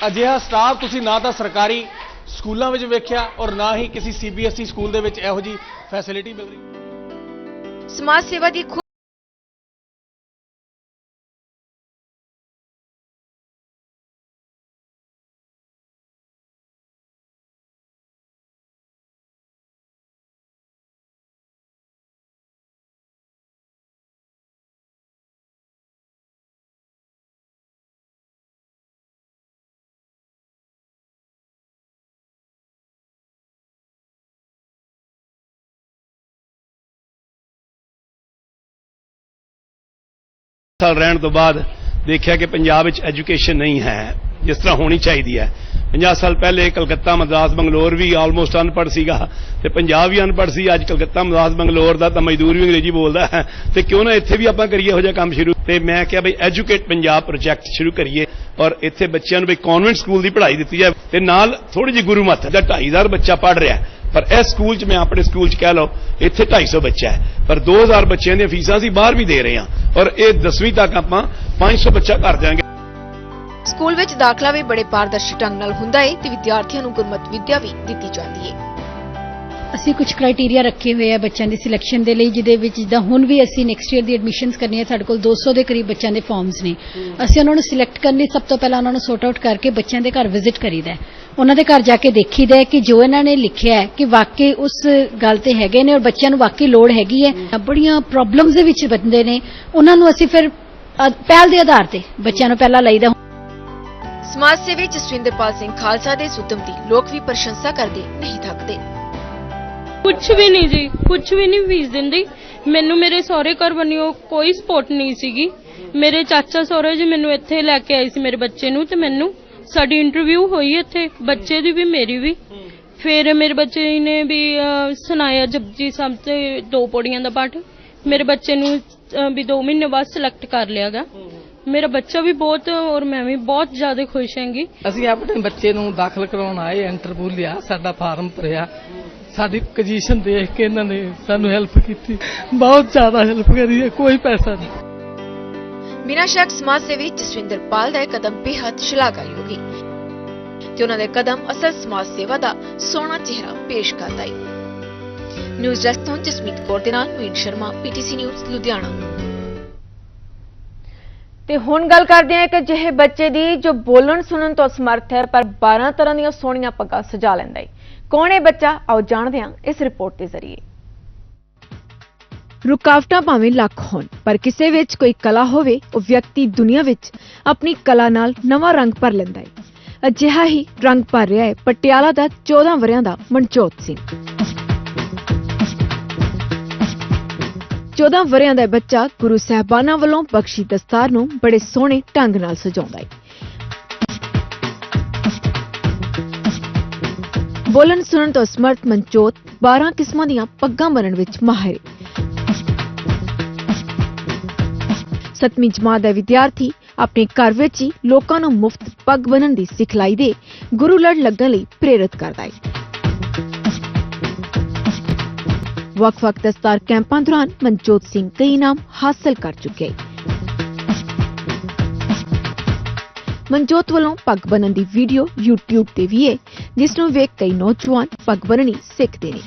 ਅਜਿਹਾ ਸਟਾਫ ਤੁਸੀਂ ਨਾ ਤਾਂ ਸਰਕਾਰੀ ਸਕੂਲਾਂ ਵਿੱਚ ਵੇਖਿਆ ਔਰ ਨਾ ਹੀ ਕਿਸੇ ਸੀਬੀਐਸਈ ਸਕੂਲ ਦੇ ਵਿੱਚ ਇਹੋ ਜੀ ਫੈਸਿਲਿਟੀ ਮਿਲ ਰਹੀ। ਸਮਾਜ ਸੇਵਾ ਦੀ ਸਾਲ ਰਹਿਣ ਤੋਂ ਬਾਅਦ ਦੇਖਿਆ ਕਿ ਪੰਜਾਬ ਵਿੱਚ ਐਜੂਕੇਸ਼ਨ ਨਹੀਂ ਹੈ, ਜਿਸ ਤਰ੍ਹਾਂ ਹੋਣੀ ਚਾਹੀਦੀ ਹੈ। 50 ਸਾਲ ਪਹਿਲੇ ਕਲਕੱਤਾ ਮਦਰਾਸ ਬੰਗਲੌਰ ਵੀ ਆਲਮੋਸਟ ਅਨਪੜ੍ਹ ਸੀਗਾ ਤੇ ਪੰਜਾਬ ਵੀ ਅਨਪੜ੍ਹ ਸੀ, ਅੱਜ ਕਲਕੱਤਾ ਮਦਰਾਸ ਬੰਗਲੌਰ ਦਾ ਤਾਂ ਮਜ਼ਦੂਰ ਵੀ ਅੰਗਰੇਜ਼ੀ ਬੋਲਦਾ ਹੈ। ਤੇ ਕਿਉਂ ਨਾ ਇੱਥੇ ਵੀ ਆਪਾਂ ਕਰੀਏ ਇਹੋ ਜਿਹਾ ਕੰਮ ਸ਼ੁਰੂ। ਤੇ ਮੈਂ ਕਿਹਾ ਬਈ ਐਜੂਕੇਟ ਪੰਜਾਬ ਪ੍ਰੋਜੈਕਟ ਸ਼ੁਰੂ ਕਰੀਏ ਔਰ ਇੱਥੇ ਬੱਚਿਆਂ ਨੂੰ ਬਈ ਕਨਵੈਂਟ ਸਕੂਲ ਦੀ ਪੜ੍ਹਾਈ ਦਿੱਤੀ ਜਾਵੇ। ਤੇ ਨਾਲ ਥੋੜੀ ਜਿਹੀ ਗੁਰੂ ਮੱਤ ਦਾ 2500 ਬੱਚਾ ਪੜ੍ਹ ਰਿਹਾ ਪਰ ਇਸ ਸਕੂਲ 'ਚ ਮੈਂ ਆਪਣੇ ਸਕੂਲ 'ਚ ਕਹਿ ਲਓ, ਇੱਥੇ 250 ਬੱਚਾ ਹੈ। ਪਰ 2000 ਬੱਚਿਆਂ ਦੀਆਂ ਫੀਸਾਂ ਅਸੀਂ ਬਾਹਰ ਵੀ ਦੇ ਰਹੇ ਹਾਂ। ਔਰ ਇਹ 10ਵੀਂ ਤੱਕ ਆਪਾਂ 500 ਬੱਚਾ ਕਰ ਦਿਆਂਗੇ। ਸਕੂਲ ਵਿੱਚ ਦਾਖਲਾ ਵੀ ਬੜੇ ਪਾਰਦਰਸ਼ੀ ਢੰਗ ਨਾਲ ਹੁੰਦਾ ਏ, ਤੇ ਵਿਦਿਆਰਥੀਆਂ ਨੂੰ ਗੁਰਮਤ ਵਿੱਦਿਆ ਵੀ ਦਿੱਤੀ ਜਾਂਦੀ ਏ। ਅਸੀਂ ਕੁਝ ਕ੍ਰਾਈਟੇਰੀਆ ਰੱਖੇ ਹੋਏ ਆ ਬੱਚਿਆਂ ਦੀ ਸਿਲੈਕਸ਼ਨ ਦੇ ਲਈ, ਜਿਹਦੇ ਵਿੱਚ ਜਿੱਦਾਂ ਹੁਣ ਵੀ ਅਸੀਂ ਨੈਕਸਟ ਈਅਰ ਦੀ ਐਡਮਿਸ਼ਨਸ ਕਰਨੀ ਸਾਡੇ ਕੋਲ 200 ਦੇ ਕਰੀਬ ਬੱਚਿਆਂ ਦੇ ਫਾਰਮਸ ਨੇ। ਅਸੀਂ ਉਹਨਾਂ ਨੂੰ ਸਿਲੈਕਟ ਕਰਨ ਲਈ ਸਭ ਤੋਂ ਪਹਿਲਾਂ ਉਹਨਾਂ ਨੂੰ ਸੌਟ ਆਊਟ ਕਰਕੇ ਬੱਚਿਆਂ ਦੇ ਘਰ ਵਿਜ਼ਿਟ ਕਰੀਦਾ ਉਹਨਾਂ ਦੇ ਘਰ ਜਾ ਕੇ ਦੇਖੀਦਾ ਕਿ ਜੋ ਇਹਨਾਂ ਨੇ ਲਿਖਿਆ ਹੈ ਕਿ ਵਾਕਈ ਉਸ ਗੱਲ ਤੇ ਹੈਗੇ ਨੇ ਔਰ ਬੱਚਿਆਂ ਨੂੰ ਵਾਕਈ ਲੋੜ ਹੈਗੀ ਹੈ। ਬੜੀਆਂ ਪ੍ਰੋਬਲਮਸ ਦੇ ਵਿੱਚ ਬੰਦੇ ਨੇ। ਉਹਨਾਂ ਨੂੰ ਅਸੀਂ ਫਿਰ ਪਹਿਲ ਦੇ ਆਧਾਰ ਤੇ ਬੱਚਿਆਂ ਨੂੰ ਪਹਿਲਾਂ ਲਈਦਾ ਸਮਾਜ ਸੇਵੀ ਜਸਵਿੰਦਰਪਾਲ ਸਿੰਘ ਖਾਲਸਾ ਦੇ ਸੁਤਮ ਦੀ ਲੋਕ ਵੀ ਪ੍ਰਸ਼ੰਸਾ ਕਰਦੇ, ਨਹੀਂ ਥੱਕਦੇ। ਕੁਝ ਵੀ ਨਹੀਂ ਜੀ ਕੁਝ ਵੀ ਨਹੀਂ ਫੀਸ ਦਿੰਦੀ। ਮੈਨੂੰ ਮੇਰੇ ਸਹੁਰੇ ਘਰ ਬਣਿਓ ਕੋਈ ਸਪੋਰਟ ਨਹੀਂ ਸੀਗੀ। ਮੇਰੇ ਚਾਚਾ ਸਹੁਰੇ ਜੀ ਮੈਨੂੰ ਇੱਥੇ ਲੈ ਕੇ ਆਏ ਸੀ ਮੇਰੇ ਬੱਚੇ ਨੂੰ ਤੇ ਮੈਨੂੰ ਸਾਡੀ ਇੰਟਰਵਿਊ ਹੋਈ ਇੱਥੇ ਬੱਚੇ ਦੀ ਵੀ ਮੇਰੀ ਵੀ। ਫਿਰ ਮੇਰੇ ਬੱਚੇ ਨੇ ਵੀ ਅਹ, ਸੁਣਾਇਆ ਜਪਜੀ ਸਾਹਿਬ ਤੇ ਦੋ ਪੌੜੀਆਂ ਦਾ ਪਾਠ। ਮੇਰੇ ਬੱਚੇ ਨੂੰ ਅਹ, ਵੀ 2 ਮਹੀਨੇ ਬਾਅਦ ਸਿਲੈਕਟ ਕਰ ਲਿਆ ਗਾ ਮੇਰਾ ਬੱਚਾ ਵੀ ਬਹੁਤ ਔਰ ਮੈਂ ਵੀ ਬਹੁਤ ਜ਼ਿਆਦਾ ਖੁਸ਼ ਹਾਂਗੀ। ਅਸੀਂ ਆਪਣੇ ਬੱਚੇ ਨੂੰ ਦਾਖਲ ਕਰਾਉਣ ਆਏ ਇੰਟਰਵਿਊ ਲਿਆ ਸਾਡਾ ਫਾਰਮ ਭਰਿਆ। ਸਾਡੀ ਪੋਜੀਸ਼ਨ ਦੇਖ ਕੇ ਇਹਨਾਂ ਨੇ ਸਾਨੂੰ ਹੈਲਪ ਕੀਤੀ। ਬਹੁਤ ਜ਼ਿਆਦਾ ਹੈਲਪ ਕਰੀ ਹੈ ਕੋਈ ਪੈਸਾ ਨਹੀਂ। ਬਿਨਾਂ ਸ਼ੱਕ ਸਮਾਜ ਸੇਵੀ ਜਸਵਿੰਦਰਪਾਲ ਦਾ ਇਹ ਕਦਮ ਬੇਹੱਦ ਸ਼ਲਾਘਾਯੋਗ ਹੈ ਤੇ ਉਹਨਾਂ ਦੇ ਕਦਮ ਅਸਲ ਸਮਾਜ ਸੇਵਾ ਦਾ ਸੋਹਣਾ ਚਿਹਰਾ ਪੇਸ਼ ਕਰਦਾ ਹੈ। ਨਿਊਜ਼ ਡੈਸਕ ਤੋਂ ਜਸਮੀਤ ਕੌਰ ਦੇ ਨਾਲ ਮੀਨ ਸ਼ਰਮਾ ਪੀਟੀਸੀ ਨਿਊਜ਼ ਲੁਧਿਆਣਾ। ਤੇ ਹੁਣ ਗੱਲ ਕਰਦੇ ਹਾਂ ਇੱਕ ਅਜਿਹੇ ਬੱਚੇ ਦੀ ਜੋ ਬੋਲਣ ਸੁਣਨ ਤੋਂ ਅਸਮਰਥ ਹੈ ਪਰ 12 ਤਰ੍ਹਾਂ ਦੀਆਂ ਸੋਹਣੀਆਂ ਪੱਗਾਂ ਸਜਾ ਲੈਂਦਾ ਹੈ। ਕੌਣ ਹੈ ਬੱਚਾ? ਆਓ ਜਾਣਦੇ ਹਾਂ ਇਸ ਰਿਪੋਰਟ ਦੇ ਜ਼ਰੀਏ। ਰੁਕਾਵਟਾਂ ਭਾਵੇਂ ਲੱਖ ਹੋਣ, ਪਰ ਕਿਸੇ ਵਿੱਚ ਕੋਈ ਕਲਾ ਹੋਵੇ, ਉਹ ਵਿਅਕਤੀ ਦੁਨੀਆ ਵਿੱਚ ਆਪਣੀ ਕਲਾ ਨਾਲ ਨਵਾਂ ਰੰਗ ਭਰ ਲੈਂਦਾ ਹੈ। ਅਜਿਹਾ ਹੀ ਰੰਗ ਭਰ ਰਿਹਾ ਹੈ ਪਟਿਆਲਾ ਦਾ 14 ਵਰਿਆਂ ਦਾ ਮਨਜੋਤ ਸਿੰਘ। 14 ਵਰਿਆਂ ਦਾ ਬੱਚਾ ਗੁਰੂ ਸਾਹਿਬਾਨਾਂ ਵੱਲੋਂ ਬਖਸ਼ੀ ਦਸਤਾਰ ਨੂੰ ਬੜੇ ਸੋਹਣੇ ਢੰਗ ਨਾਲ ਸਜਾਉਂਦਾ ਹੈ। ਬੋਲਣ ਸੁਣਨ ਤੋਂ ਸਮਰਥ ਮਨਜੋਤ 12 ਕਿਸਮਾਂ ਦੀਆਂ ਪੱਗਾਂ ਬਣਨ ਵਿੱਚ ਮਾਹਿਰ। ਹੈ ਸੱਤਵੀਂ ਜਮਾਤ ਦਾ ਵਿਦਿਆਰਥੀ ਆਪਣੇ ਘਰ ਵਿੱਚ ਹੀ ਲੋਕਾਂ ਨੂੰ ਮੁਫਤ ਪੱਗ ਬਣਨ ਦੀ ਸਿਖਲਾਈ ਦੇ ਗੁਰੂ ਲੜ ਲੱਗਣ ਲਈ ਪ੍ਰੇਰਿਤ ਕਰਦਾ ਹੈ। ਵੱਖ-ਵੱਖ ਦਸਤਾਰ ਕੈਂਪਾਂ ਦੌਰਾਨ ਮਨਜੋਤ ਸਿੰਘ ਕਈ ਇਨਾਮ ਹਾਸਲ ਕਰ ਚੁੱਕੇ। ਹੈ ਮਨਜੋਤ ਵੱਲੋਂ ਪੱਗ ਬੰਨਣ ਦੀ ਵੀਡੀਓ YouTube ਤੇ ਵੀ ਹੈ ਜਿਸ ਨੂੰ ਵੇਖ ਕਈ ਨੌਜਵਾਨ ਪੱਗ ਬੰਨਣੀ ਸਿੱਖਦੇ ਨੇ।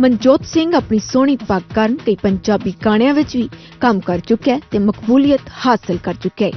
ਮਨਜੋਤ ਸਿੰਘ ਆਪਣੀ ਸੋਹਣੀ ਪੱਗ ਕਾਰਨ ਕਈ ਪੰਜਾਬੀ ਗਾਣਿਆਂ ਵਿੱਚ ਵੀ ਕੰਮ ਕਰ ਚੁੱਕਿਆ ਹੈ ਤੇ ਮਕਬੂਲੀਅਤ ਹਾਸਲ ਕਰ ਚੁੱਕਿਆ ਹੈ।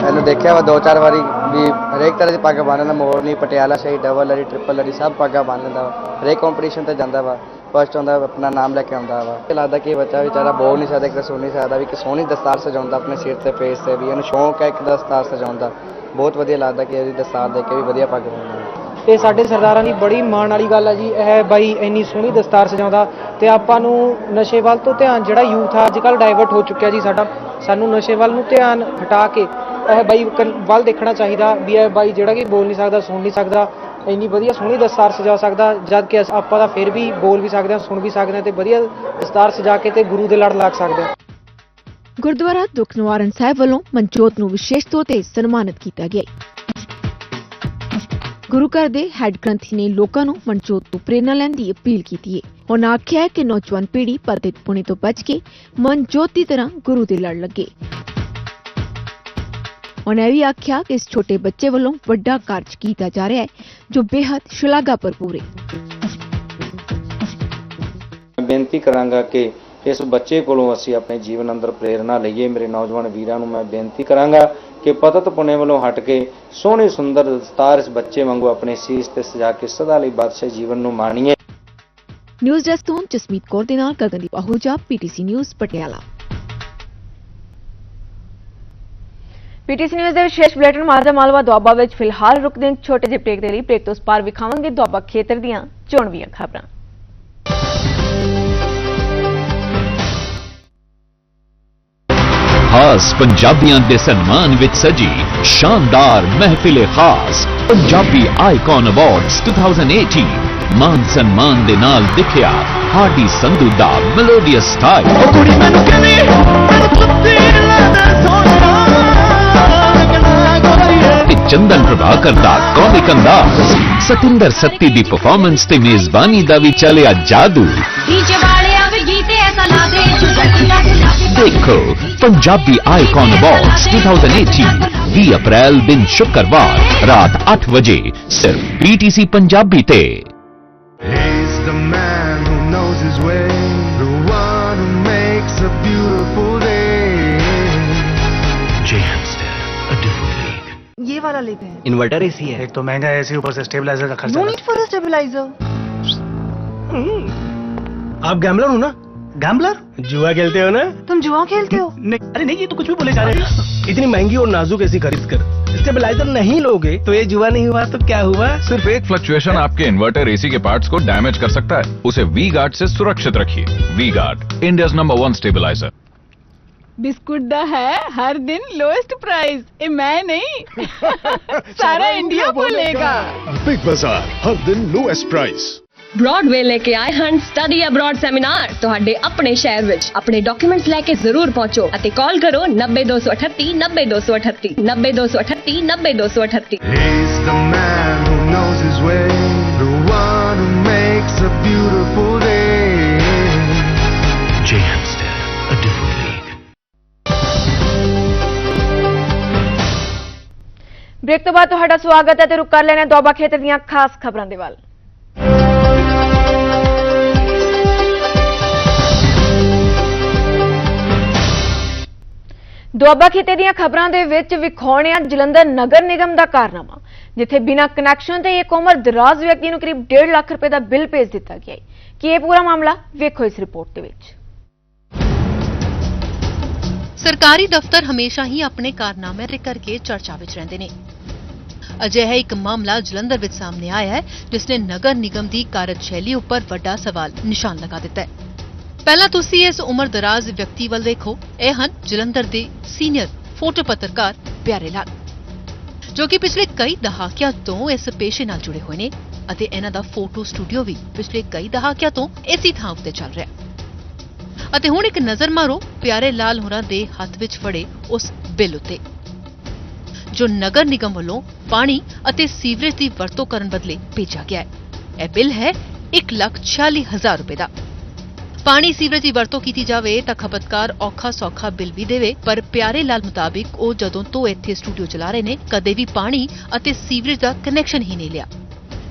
ਇਹਨੂੰ ਦੇਖਿਆ ਵਾ ਦੋ ਚਾਰ ਵਾਰੀ ਵੀ ਹਰੇਕ ਤਰ੍ਹਾਂ ਦੀ ਪੱਗ ਬੰਨ ਲੈਂਦਾ ਮੋਰਨੀ ਪਟਿਆਲਾ ਸਹੀ ਡਬਲ ਲੜੀ ਟ੍ਰਿਪਲ ਲੜੀ ਸਭ ਪੱਗਾਂ ਬੰਨ ਵਾ। ਹਰੇਕ ਕੰਪੀਟੀਸ਼ਨ ਤੇ ਜਾਂਦਾ ਵਾ। ਫਸਟ ਆਉਂਦਾ, ਆਪਣਾ ਨਾਮ ਲੈ ਕੇ ਆਉਂਦਾ ਵਾ। ਇਹ ਲੱਗਦਾ ਕਿ ਇਹ ਬੱਚਾ ਵਿਚਾਰਾ ਬੋਲ ਨਹੀਂ ਸਕਦਾ ਕਿ ਸੁਣ ਨਹੀਂ ਸਕਦਾ ਵੀ ਕਿ ਸੋਹਣੀ ਦਸਤਾਰ ਸਜਾਉਂਦਾ ਆਪਣੇ ਸਿਰ ਤੇ ਫੇਸ ਤੇ ਵੀ। ਇਹਨੂੰ ਸ਼ੌਂਕ ਹੈ ਇੱਕ ਦਸਤਾਰ ਸਜਾਉਣ ਦਾ। ਬਹੁਤ ਵਧੀਆ ਲੱਗਦਾ ਕਿ ਇਹਦੀ ਦਸਤਾਰ ਦੇਖ ਕੇ ਵੀ ਵਧੀਆ ਪੱਗ ਪਾਉਂਦਾ ਤੇ ਸਾਡੇ ਸਰਦਾਰਾਂ ਦੀ ਬੜੀ ਮਾਣ ਵਾਲੀ ਗੱਲ ਆ ਜੀ, ਇਹ ਬਾਈ ਇੰਨੀ ਸੋਹਣੀ ਦਸਤਾਰ ਸਜਾਉਂਦਾ। ਤੇ ਆਪਾਂ ਨੂੰ ਨਸ਼ੇ ਵੱਲ ਤੋਂ ਧਿਆਨ ਜਿਹੜਾ ਯੂਥ ਆ ਅੱਜ ਕੱਲ ਡਾਈਵਰਟ ਹੋ ਚੁੱਕਿਆ ਜੀ ਸਾਡਾ। ਸਾਨੂੰ ਨਸ਼ੇ ਵੱਲ ਨੂੰ ਧਿਆਨ ਹਟਾ ਕੇ ਇਹ ਬਾਈ ਵੱਲ ਦੇਖਣਾ ਚਾਹੀਦਾ ਵੀ ਇਹ ਬਾਈ ਜਿਹੜਾ ਕਿ ਬੋਲ ਨਹੀਂ ਸਕਦਾ, ਸੁਣ ਨਹੀਂ ਸਕਦਾ। ਇੰਨੀ ਵਧੀਆ ਸੋਹਣੀ ਦਸਤਾਰ ਸਜਾ ਸਕਦਾ ਜਦ ਕਿ ਆਪਾਂ ਤਾਂ ਫਿਰ ਵੀ ਬੋਲ ਵੀ ਸਕਦੇ ਹਾਂ, ਸੁਣ ਵੀ ਸਕਦੇ ਹਾਂ ਤੇ ਵਧੀਆ ਦਸਤਾਰ ਸਜਾ ਕੇ ਤੇ ਗੁਰੂ ਦੇ ਲੜ ਲੱਗ ਸਕਦੇ ਹਾਂ। ਗੁਰਦੁਆਰਾ ਦੁੱਖ ਸਾਹਿਬ ਵੱਲੋਂ ਮਨਜੋਤ ਨੂੰ ਵਿਸ਼ੇਸ਼ ਤੌਰ ਤੇ ਸਨਮਾਨਿਤ ਕੀਤਾ ਗਿਆ ਗੁਰੂ ਘਰ ਦੇ ਹੈੱਡ ਗ੍ਰੰਥੀ ਨੇ ਲੋਕਾਂ ਨੂੰ ਮਨਜੋਤ ਤੋਂ ਪ੍ਰੇਰਨਾ ਲੈਣ ਦੀ ਅਪੀਲ ਕੀਤੀ ਹੈ। ਉਹਨਾਂ ਆਖਿਆ ਕਿ ਨੌਜਵਾਨ ਪੀੜ੍ਹੀ ਪਤਿਤ ਪੁਣੇ ਤੋਂ ਬਚ ਕੇ ਮਨਜੋਤ ਦੀ ਤਰ੍ਹਾਂ ਗੁਰੂ ਦੇ ਲੜ ਲੱਗੇ। ਉਹਨਾਂ ਇਹ ਵੀ ਆਖਿਆ ਕਿ ਇਸ ਛੋਟੇ ਬੱਚੇ ਵੱਲੋਂ ਵੱਡਾ ਕਾਰਜ ਕੀਤਾ ਜਾ ਰਿਹਾ ਹੈ ਜੋ ਬੇहद ਸ਼ਲਾਘਾ ਭਰਪੂਰ ਹੈ। ਮੈਂ ਬੇਨਤੀ ਕਰਾਂਗਾ ਕਿ ਇਸ ਬੱਚੇ ਕੋਲੋਂ ਅਸੀਂ ਆਪਣੇ ਜੀਵਨ ਅੰਦਰ ਪ੍ਰੇਰਣਾ ਲਈਏ। ਮੇਰੇ ਨੌਜਵਾਨ ਵੀਰਾਂ ਨੂੰ ਮੈਂ ਬੇਨਤੀ ਕਰਾਂਗਾ ਕਿ ਪਤਤ ਪੁਣੇ ਵੱਲੋਂ ਹਟ ਕੇ ਸੋਹਣੀ ਸੁੰਦਰ ਦਸਤਾਰ ਇਸ ਬੱਚੇ ਵਾਂਗੂ ਆਪਣੇ ਸੀਸ ਤੇ ਸਜਾ ਕੇ ਸਦਾ ਲਈ ਬਾਦਸ਼ਾਹ ਜੀਵਨ ਨੂੰ ਮਾਣੀਏ। ਨਿਊਜ਼ ਡੈਸਕ ਤੋਂ ਜਸਮੀਤ ਕੌਰ ਦੇ ਨਾਲ Gagandeep Ahuja PTC news Patiala. PTC news ਦੇ ਵਿਸ਼ੇਸ਼ ਬੁਲੇਟਿਨ ਮਾਝਾ ਮਾਲਵਾ ਦੁਆਬਾ ਵਿੱਚ ਫਿਲਹਾਲ ਰੁਕਦੇ ਹਾਂ ਛੋਟੇ ਜਿਹੇ ਬ੍ਰੇਕ ਦੇ ਲਈ ਬ੍ਰੇਕ ਤੋਂ ਉਸ ਪਾਰ ਵਿਖਾਵਾਂਗੇ ਦੁਆਬਾ ਖੇਤਰ ਦੀਆਂ ਚੋਣਵੀਆਂ ਖਬਰਾਂ। ਖਾਸ ਪੰਜਾਬੀਆਂ ਦੇ ਸਨਮਾਨ ਵਿੱਚ ਸਜੀ ਸ਼ਾਨਦਾਰ ਮਹਿਫਿਲ ਖਾਸ ਪੰਜਾਬੀ ਆਈਕਨ ਅਵਾਰਡਸ 2018 ਮਾਨ ਸਨਮਾਨ ਦੇ ਨਾਲ ਦਿਖਿਆ ਹਾਰਡੀ ਸੰਧੂ ਦਾ ਮੈਲੋਡੀਅਸ ਸਟਾਈਲ ਕੁੜੀ ਮੈਨੂੰ ਕਹਿੰਦੀ ਚੰਦਨ ਪ੍ਰਭਾਕਰ ਦਾ ਕੌਮਿਕ ਅੰਦਾਜ਼। ਸਤਿੰਦਰ ਸੱਤੀ ਦੀ ਪਰਫਾਰਮੈਂਸ ਤੇ ਮੇਜ਼ਬਾਨੀ ਦਾ ਵੀ ਚੱਲਿਆ ਜਾਦੂ। ਨੀਚੇ ਵਾਲਿਆ ਵੀ ਗੀਤੇ ਐਸਾ ਲਾ ਦੇ ਦੇਖੋ ਪੰਜਾਬੀ ਆਈਕਨ ਅਵਾਰਡਸ 2018 20 ਅਪ੍ਰੈਲ ਦਿਨ ਸ਼ੁੱਕਰਵਾਰ ਰਾਤ 8 ਵਜੇ ਸਿਰਫ BTC ਪੰਜਾਬੀ ਤੇ। लेते हैं। इन्वर्टर एसी है। एक तो महँगा एसी ऊपर से स्टेबलाइजर का नो नीड फॉर स्टेबलाइजर आप गैम्बलर हो ना? गैम्बलर जुआ खेलते हो ना? तुम जुआ खेलते हो? नहीं अरे नहीं ये तो कुछ भी बोले जा रहे हैं। इतनी महँगी और नाजुक एसी खरीद कर। स्टेबलाइजर नहीं लोगे तो ये जुआ नहीं हुआ तो क्या हुआ? सिर्फ़ एक फ्लक्चुएशन आपके इन्वर्टर एसी के पार्ट्स को डैमेज कर सकता है। उसे वी गार्ड से सुरक्षित रखिए। V Guard India number one stabiliser biscuit दा है हर दिन लोएस्ट प्राइस ए मैं नहीं। सारा इंडिया बोलेगा। बिग बाज़ार हर दिन लोएस्ट प्राइस ब्रॉडवे लेके आए हन स्टडी अब्रॉड सेमिनार तो हड़े अपने शहर विच अपने डॉक्यूमेंट्स लेके ज़रूर पहुंचो अति कॉल करो नब्बे दो सौ अठत्ती नब्बे दो सौ अठत्ती नब्बे दो सौ अठत्ती नब्बे दो सौ अठत्ती। ਬ੍ਰੇਕ ਤੋਂ ਬਾਅਦ ਤੁਹਾਡਾ ਸਵਾਗਤ ਹੈ ਤੇ ਰੁਕ ਕਰ ਲੈਣਾ ਦੁਆਬਾ ਖੇਤਰ ਦੀਆਂ ਖਾਸ ਖਬਰਾਂ ਦੇ ਵੱਲ। ਦੁਆਬਾ ਖੇਤੇ ਦੀਆਂ ਖਬਰਾਂ ਦੇ ਵਿੱਚ ਵਿਖਾਉਣੇ ਜਲੰਧਰ ਨਗਰ ਨਿਗਮ ਦਾ ਕਾਰਨਾਮਾ, ਜਿੱਥੇ ਬਿਨਾਂ ਕਨੈਕਸ਼ਨ ਤੇ ਇੱਕ ਉਮਰ ਦਰਾਜ਼ ਵਿਅਕਤੀ ਨੂੰ ਕਰੀਬ 1.5 ਲੱਖ ਰੁਪਏ ਦਾ ਬਿੱਲ ਭੇਜ ਦਿੱਤਾ ਗਿਆ ਹੈ। ਕੀ ਇਹ ਪੂਰਾ ਮਾਮਲਾ? ਵੇਖੋ ਇਸ ਰਿਪੋਰਟ ਦੇ ਵਿੱਚ। ਸਰਕਾਰੀ ਦਫ਼ਤਰ ਹਮੇਸ਼ਾ ਹੀ ਆਪਣੇ ਕਾਰਨਾਮੇ ਦੇ ਕਰਕੇ ਚਰਚਾ ਵਿੱਚ ਰਹਿੰਦੇ ਨੇ। ਅਜਿਹਾ ਇੱਕ ਮਾਮਲਾ ਜਲੰਧਰ ਵਿੱਚ ਸਾਹਮਣੇ ਆਇਆ ਹੈ, ਜਿਸ ਨੇ ਨਗਰ ਨਿਗਮ ਦੀ ਕਾਰਜਸ਼ੈਲੀ ਉੱਪਰ ਵੱਡਾ ਸਵਾਲ ਨਿਸ਼ਾਨ ਲਗਾ ਦਿੱਤਾ ਹੈ। ਪਹਿਲਾਂ ਤੁਸੀਂ ਇਸ ਉਮਰਦਰਾਜ਼ ਵਿਅਕਤੀ ਵੱਲ ਦੇਖੋ। ਇਹ ਹਨ ਜਲੰਧਰ ਦੇ ਸੀਨੀਅਰ ਫੋਟੋ ਪੱਤਰਕਾਰ ਪਿਆਰੇ ਲਾਲ, ਜੋ ਕਿ ਪਿਛਲੇ ਕਈ ਦਹਾਕਿਆਂ ਤੋਂ ਇਸ ਪੇਸ਼ੇ ਨਾਲ ਜੁੜੇ ਹੋਏ ਨੇ ਅਤੇ ਇਹਨਾਂ ਦਾ ਫੋਟੋ ਸਟੂਡੀਓ ਵੀ ਪਿਛਲੇ ਕਈ ਦਹਾਕਿਆਂ ਤੋਂ ਇਸੇ ਥਾਂ ਉੱਤੇ ਚੱਲ ਰਿਹਾ ਹੈ। ਅਤੇ ਹੁਣ ਇੱਕ ਨਜ਼ਰ ਮਾਰੋ ਪਿਆਰੇ ਲਾਲ ਹੋਰਾਂ ਦੇ ਹੱਥ ਵਿੱਚ ਫੜੇ ਉਸ ਬਿੱਲ ਉੱਤੇ। ਜੋ ਨਗਰ ਨਿਗਮ ਵੱਲੋਂ ਪਾਣੀ ਅਤੇ ਸੀਵਰੇਜ ਦੀ ਵਰਤੋਂ ਕਰਨ ਬਦਲੇ ਭੇਜਿਆ ਗਿਆ ਹੈ। ਇਹ ਬਿੱਲ ਹੈ 1,46,000 ਰੁਪਏ ਦਾ। ਪਾਣੀ ਸੀਵਰੇਜ ਦੀ ਵਰਤੋਂ ਕੀਤੀ ਜਾਵੇ ਤਾਂ ਖਪਤਕਾਰ ਔਖਾ ਸੌਖਾ ਬਿੱਲ ਵੀ ਦੇਵੇ ਪਰ ਪਿਆਰੇ ਲਾਲ ਮੁਤਾਬਿਕ ਉਹ ਜਦੋਂ ਤੋਂ ਇੱਥੇ ਸਟੂਡੀਓ ਚਲਾ ਰਹੇ ਨੇ ਕਦੇ ਵੀ ਪਾਣੀ ਅਤੇ ਸੀਵਰੇਜ ਦਾ ਕਨੈਕਸ਼ਨ ਹੀ ਨਹੀਂ ਲਿਆ।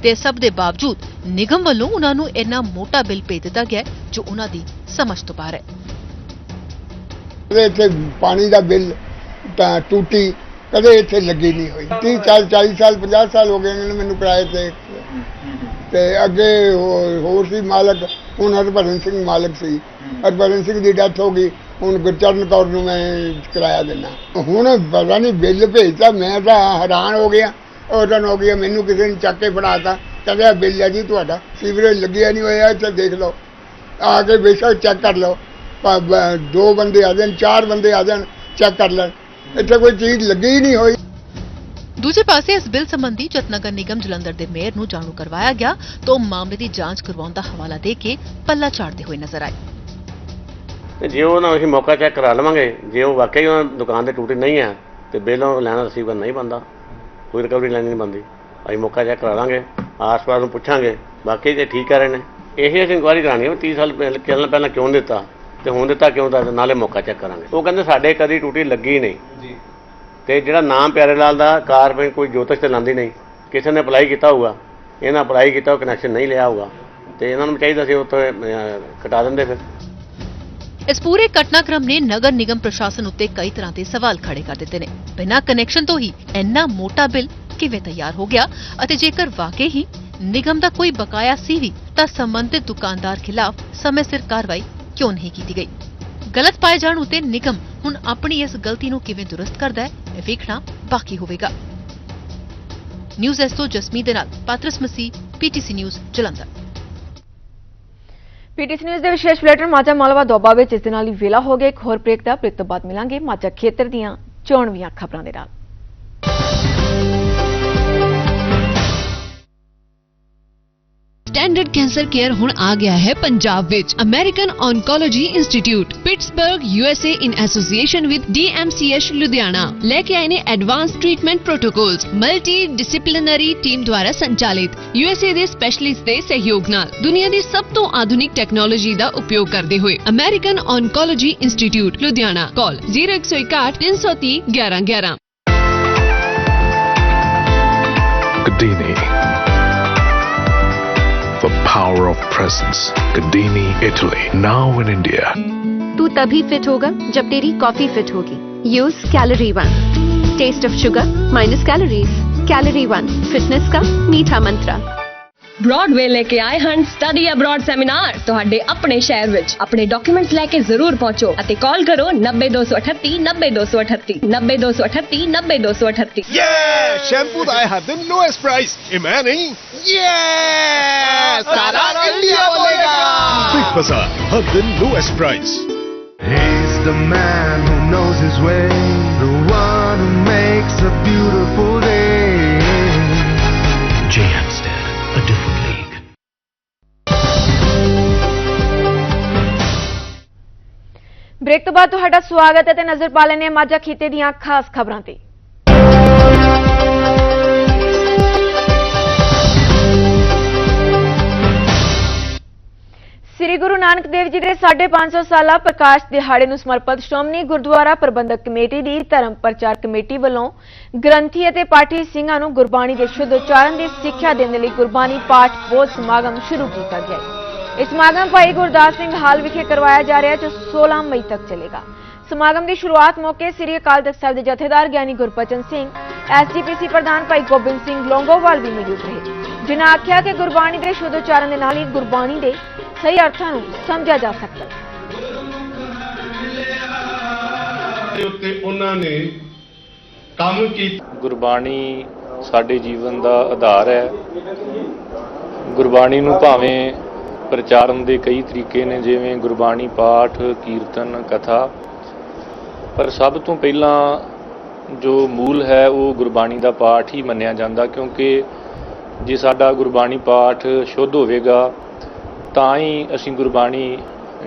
ਤੇ ਸਭ ਦੇ ਬਾਵਜੂਦ ਨਿਗਮ ਵੱਲੋਂ ਉਹਨਾਂ ਨੂੰ ਇੰਨਾ ਮੋਟਾ ਬਿੱਲ ਭੇਜ ਦਿੱਤਾ ਗਿਆ ਹੈ, ਜੋ ਉਹਨਾਂ ਦੀ ਸਮਝ ਤੋਂ ਬਾਹਰ ਹੈ। ਕਦੇ ਇੱਥੇ ਪਾਣੀ ਦਾ ਬਿੱਲ ਤਾਂ ਟੂਟੀ ਕਦੇ ਇੱਥੇ ਲੱਗੀ ਨਹੀਂ ਹੋਈ। 30 40 40 ਸਾਲ 50 ਸਾਲ ਹੋ ਗਏ ਇਹਨਾਂ ਨੇ ਮੈਨੂੰ ਕਿਰਾਏ ਤੇ ਤੇ ਅੱਗੇ ਹੋਰ ਹੋਰ ਸੀ ਮਾਲਕ ਹੁਣ ਹਰਭਰਨ ਸਿੰਘ ਮਾਲਕ ਸੀ। ਹਰਭਜਨ ਸਿੰਘ ਦੀ ਡੈਥ ਹੋ ਗਈ ਹੁਣ ਗੁਰਚਰਨ ਕੌਰ ਨੂੰ ਮੈਂ ਕਿਰਾਇਆ ਦਿੰਦਾ। ਹੁਣ ਪਤਾ ਨਹੀਂ ਬਿੱਲ ਭੇਜਤਾ ਮੈਂ ਤਾਂ ਹੈਰਾਨ ਹੋ ਗਿਆ। ਉਹ ਤਾਂ ਹੋ ਗਿਆ ਮੈਨੂੰ ਕਿਸੇ ਨੇ ਚੱਕ ਕੇ ਫੜਾਤਾ। ਕਹਿੰਦਾ ਬਿੱਲ ਹੈ ਜੀ ਤੁਹਾਡਾ। ਸੀਵਰੇਜ ਲੱਗਿਆ ਨਹੀਂ ਹੋਇਆ ਇੱਥੇ ਦੇਖ ਲਓ। ਆ ਕੇ ਬੇਸ਼ੱਕ ਚੈੱਕ ਕਰ ਲਓ। ਦੋ ਬੰਦੇ ਆ ਜਾਣ ਚਾਰ ਬੰਦੇ ਆ ਜਾਣ ਚੈੱਕ ਕਰ ਲੈਣ। ਇੱਥੇ ਕੋਈ ਚੀਜ਼ ਲੱਗੀ ਹੀ ਨਹੀਂ ਹੋਈ। ਦੂਜੇ ਪਾਸੇ ਇਸ ਬਿੱਲ ਸੰਬੰਧੀ ਜਦ ਨਗਰ ਨਿਗਮ ਜਲੰਧਰ ਦੇ ਮੇਅਰ ਨੂੰ ਜਾਣੂ ਕਰਵਾਇਆ ਗਿਆ ਤਾਂ ਉਹ ਮਾਮਲੇ ਦੀ ਜਾਂਚ ਕਰਵਾਉਣ ਦਾ ਹਵਾਲਾ ਦੇ ਕੇ ਪੱਲਾ ਝਾੜਦੇ ਹੋਏ ਨਜ਼ਰ ਆਏ। ਤੇ ਜੇ ਉਹ ਨਾ ਅਸੀਂ ਮੌਕਾ ਚੈੱਕ ਕਰਾ ਲਵਾਂਗੇ ਜੇ ਉਹ ਵਾਕਈ ਉਹ ਦੁਕਾਨ ਤੇ ਟੂਟੀ ਨਹੀਂ ਹੈ ਤੇ ਬਿੱਲੋਂ ਲੈਣਾ ਰਸੀਵਰ ਨਹੀਂ ਬੰਦਾ ਕੋਈ ਰਿਕਵਰੀ ਲੈਣੀ ਨਹੀਂ ਬੰਦੀ ਅਸੀਂ ਮੌਕਾ ਚੈੱਕ ਕਰਾ ਲਾਂਗੇ ਆਸ-ਪਾਸ ਨੂੰ ਪੁੱਛਾਂਗੇ ਬਾਕੀ ਜੇ ਠੀਕ ਕਰ ਰਹੇ ਨੇ। ਇਹ ਅਸੀਂ ਇਨਕੁਆਇਰੀ ਕਰਾਣੀ ਹੈ ਵੀ 30 ਸਾਲ ਪਹਿਲਾਂ ਪਹਿਲਾਂ ਪਹਿਲਾਂ ਕਿਉਂ ਦਿੱਤਾ ਤੇ ਹੁਣ ਦਿੱਤਾ ਕਿਉਂ ਦਾ ਨਾਲੇ ਮੌਕਾ ਚੈੱਕ ਕਰਾਂਗੇ। ਉਹ ਕਹਿੰਦੇ ਸਾਡੇ ਕਦੀ ਟੂਟੀ ਲੱਗੀ ਨਹੀਂ। ਜੀ। ਤੇ ਜਿਹੜਾ ਨਾਮ ਪਿਆਰੇ ਲਾਲ ਦਾ ਕਾਰਪੋਰੇਟ ਕੋਈ ਜੋਤਿਸ਼ ਤੇ ਲਾਂਦੀ ਨਹੀਂ। ਕਿਸੇ ਨੇ ਅਪਲਾਈ ਕੀਤਾ ਹੋਊਗਾ ਇਹਨਾਂ ਅਪਲਾਈ ਕੀਤਾ ਉਹ ਕਨੈਕਸ਼ਨ ਨਹੀਂ ਲਿਆ ਹੋਊਗਾ। ਤੇ ਇਹਨਾਂ ਨੂੰ ਚਾਹੀਦਾ ਸੀ ਉੱਥੇ ਕਟਾ ਦਿੰਦੇ ਫਿਰ। ਇਸ ਪੂਰੇ ਘਟਨਾਕ੍ਰਮ ਨੇ ਨਗਰ ਨਿਗਮ ਪ੍ਰਸ਼ਾਸਨ ਉੱਤੇ ਕਈ ਤਰ੍ਹਾਂ ਦੇ ਸਵਾਲ ਖੜੇ ਕਰ ਦਿੱਤੇ ਨੇ। ਬਿਨਾਂ ਕਨੈਕਸ਼ਨ ਤੋਂ ਹੀ ਇੰਨਾ ਮੋਟਾ ਬਿੱਲ ਕਿਵੇਂ ਤਿਆਰ ਹੋ ਗਿਆ ਅਤੇ ਜੇਕਰ ਵਾਕਈ ਹੀ ਨਿਗਮ ਦਾ ਕੋਈ ਬਕਾਇਆ ਸੀ ਵੀ, ਤਾਂ ਸੰਬੰਧਿਤ ਦੁਕਾਨਦਾਰ ਖਿਲਾਫ ਸਮੇਂ ਸਿਰ ਕਾਰਵਾਈ ਕਿਉਂ ਨਹੀਂ ਕੀਤੀ ਗਈ? ਗਲਤ ਪਾਏ ਜਾਣ ਉਤੇ ਨਿਗਮ ਹੁਣ ਆਪਣੀ ਇਸ ਗਲਤੀ ਨੂੰ ਕਿਵੇਂ ਦੁਰਸਤ ਕਰਦਾ ਹੈ, ਇਹ ਵੇਖਣਾ ਬਾਕੀ ਹੋਵੇਗਾ। ਨਿਊਜ਼ ਐਸਟੋ ਜਸਮੀ ਦੇ ਨਾਲ, Patras Masih PTC news Jalandhar. PTC news ਦੇ ਵਿਸ਼ੇਸ਼ ਬੁਲੇਟਿਨ ਮਾਝਾ ਮਾਲਵਾ ਦੋਬਾ ਵਿੱਚ ਇਸ ਦੇ ਨਾਲ ਹੀ ਵੇਲਾ ਹੋ ਗਿਆ। ਇੱਕ ਹੋਰ ਬ੍ਰੇਕ ਦਾ ਬ੍ਰੇਕ ਤੋਂ ਬਾਅਦ ਮਿਲਾਂਗੇ ਮਾਝਾ ਖੇਤਰ ਦੀਆਂ ਚੋਣਵੀਆਂ ਖਬਰਾਂ ਦੇ ਨਾਲ। ਸਟੈਂਡਰਡ ਕੈਂਸਰ ਕੇਅਰ ਹੁਣ ਆ ਗਿਆ ਹੈ ਪੰਜਾਬ ਵਿੱਚ। American oncology institute Pittsburgh USA in association with DMCH Ludhiana ਲੈ ਕੇ ਆਏ ਨੇ advance treatment protocols multi disciplinary team ਦੁਆਰਾ ਸੰਚਾਲਿਤ। ਯੂਐਸਏ ਦੇ ਸਪੈਸ਼ਲਿਸਟ ਦੇ ਸਹਿਯੋਗ ਨਾਲ ਦੁਨੀਆ ਦੀ ਸਭ ਤੋਂ ਆਧੁਨਿਕ ਟੈਕਨੋਲੋਜੀ ਦਾ ਉਪਯੋਗ ਕਰਦੇ ਹੋਏ American oncology institute Ludhiana call 0161 330 1111 Cadini. The power of presence. Cadini, Italy. Now in India. तू तभी फिट होगा जब तेरी कॉफ़ी फिट होगी use calorie one taste of sugar minus calories calorie one fitness का मीठा मंत्र ਬ੍ਰੌਡਵੇ ਲੈ ਕੇ ਆਏ ਹਨ ਸਟੱਡੀ ਅਬਰੋਡ ਸੈਮੀਨਾਰ ਤੁਹਾਡੇ ਆਪਣੇ ਸ਼ਹਿਰ ਵਿੱਚ ਆਪਣੇ ਡਾਕੂਮੈਂਟਸ ਲੈ ਕੇ ਜ਼ਰੂਰ ਪਹੁੰਚੋ ਅਤੇ ਕਾਲ ਕਰੋ 90238 90238 90238 90238 Yeah! Shampoo ਦਾ ਹੈ ਦਿਨ lowest price. ਇਹ ਮੈਂ ਨਹੀਂ Yeah! ਸਾਰਾ ਇੰਡੀਆ ਬੋਲੇਗਾ Big Bazaar, ਹਰ ਦਿਨ lowest price. He's the man break ਤੋਂ ਬਾਅਦ ਤੁਹਾਡਾ ਸਵਾਗਤ ਹੈ ਤੇ ਨਜ਼ਰ ਪਾ ਲੈਣੇ ਮਾਝਾ ਖੇਤੇ ਦੀਆਂ ਖਾਸ ਖਬਰਾਂ ਤੇ। ਸ੍ਰੀ ਗੁਰੂ ਨਾਨਕ ਦੇਵ ਜੀ ਦੇ 550 ਸਾਲਾ ਪ੍ਰਕਾਸ਼ ਦਿਹਾੜੇ ਨੂੰ ਸਮਰਪਿਤ ਸ਼੍ਰੋਮਣੀ ਗੁਰਦੁਆਰਾ ਪ੍ਰਬੰਧਕ ਕਮੇਟੀ ਦੀ ਧਰਮ ਪ੍ਰਚਾਰ ਕਮੇਟੀ ਵੱਲੋਂ ਗ੍ਰੰਥੀ ਅਤੇ ਪਾਠੀ ਸਿੰਘਾਂ ਨੂੰ ਗੁਰਬਾਣੀ ਦੇ ਸ਼ੁੱਧ ਉਚਾਰਨ ਦੀ ਸਿੱਖਿਆ ਦੇਣ ਲਈ ਗੁਰਬਾਣੀ ਪਾਠ ਬੋਧ ਸਮਾਗਮ ਸ਼ੁਰੂ ਕੀਤਾ ਗਿਆ ਹੈ। ਇਹ ਸਮਾਗਮ ਭਾਈ ਗੁਰਦਾਸ ਸਿੰਘ ਹਾਲ ਵਿਖੇ ਕਰਵਾਇਆ ਜਾ ਰਿਹਾ ਹੈ ਜੋ 16 ਮਈ ਤੱਕ ਚੱਲੇਗਾ। ਸਮਾਗਮ ਦੀ ਸ਼ੁਰੂਆਤ ਮੌਕੇ ਸ੍ਰੀ ਅਕਾਲ ਤਖਤ ਸਾਹਿਬ ਦੇ ਜਥੇਦਾਰ ਗਿਆਨੀ ਗੁਰਬਚਨ ਸਿੰਘ ਐਸਜੀਪੀਸੀ ਪ੍ਰਧਾਨ ਭਾਈ ਗੋਬਿੰਦ ਸਿੰਘ ਲੋਂਗੋਵਾਲ ਵੀ ਮੌਜੂਦ ਰਹੇ। ਜਿਨ੍ਹਾਂ ਆਖਿਆ ਕਿ ਗੁਰਬਾਣੀ ਦੇ ਸ਼ੁੱਧ ਉਚਾਰਨ ਦੇ ਨਾਲ ਹੀ ਗੁਰਬਾਣੀ ਦੇ ਸਹੀ ਅਰਥਾਂ ਨੂੰ ਸਮਝਿਆ ਜਾ ਸਕਦਾ ਹੈ। ਦੇ ਉੱਤੇ ਉਹਨਾਂ ਨੇ ਕੰਮ ਕੀਤਾ। ਗੁਰਬਾਣੀ ਸਾਡੇ ਜੀਵਨ ਦਾ ਆਧਾਰ ਹੈ। ਗੁਰਬਾਣੀ ਨੂੰ ਭਾਵੇਂ ਪ੍ਰਚਾਰਨ ਦੇ ਕਈ ਤਰੀਕੇ ਨੇ, ਜਿਵੇਂ ਗੁਰਬਾਣੀ ਪਾਠ, ਕੀਰਤਨ, ਕਥਾ। ਪਰ ਸਭ ਤੋਂ ਪਹਿਲਾਂ ਜੋ ਮੂਲ ਹੈ, ਉਹ ਗੁਰਬਾਣੀ ਦਾ ਪਾਠ ਹੀ ਮੰਨਿਆ ਜਾਂਦਾ, ਕਿਉਂਕਿ ਜੇ ਸਾਡਾ ਗੁਰਬਾਣੀ ਪਾਠ ਸ਼ੁੱਧ ਹੋਵੇਗਾ, ਤਾਂ ਹੀ ਅਸੀਂ ਗੁਰਬਾਣੀ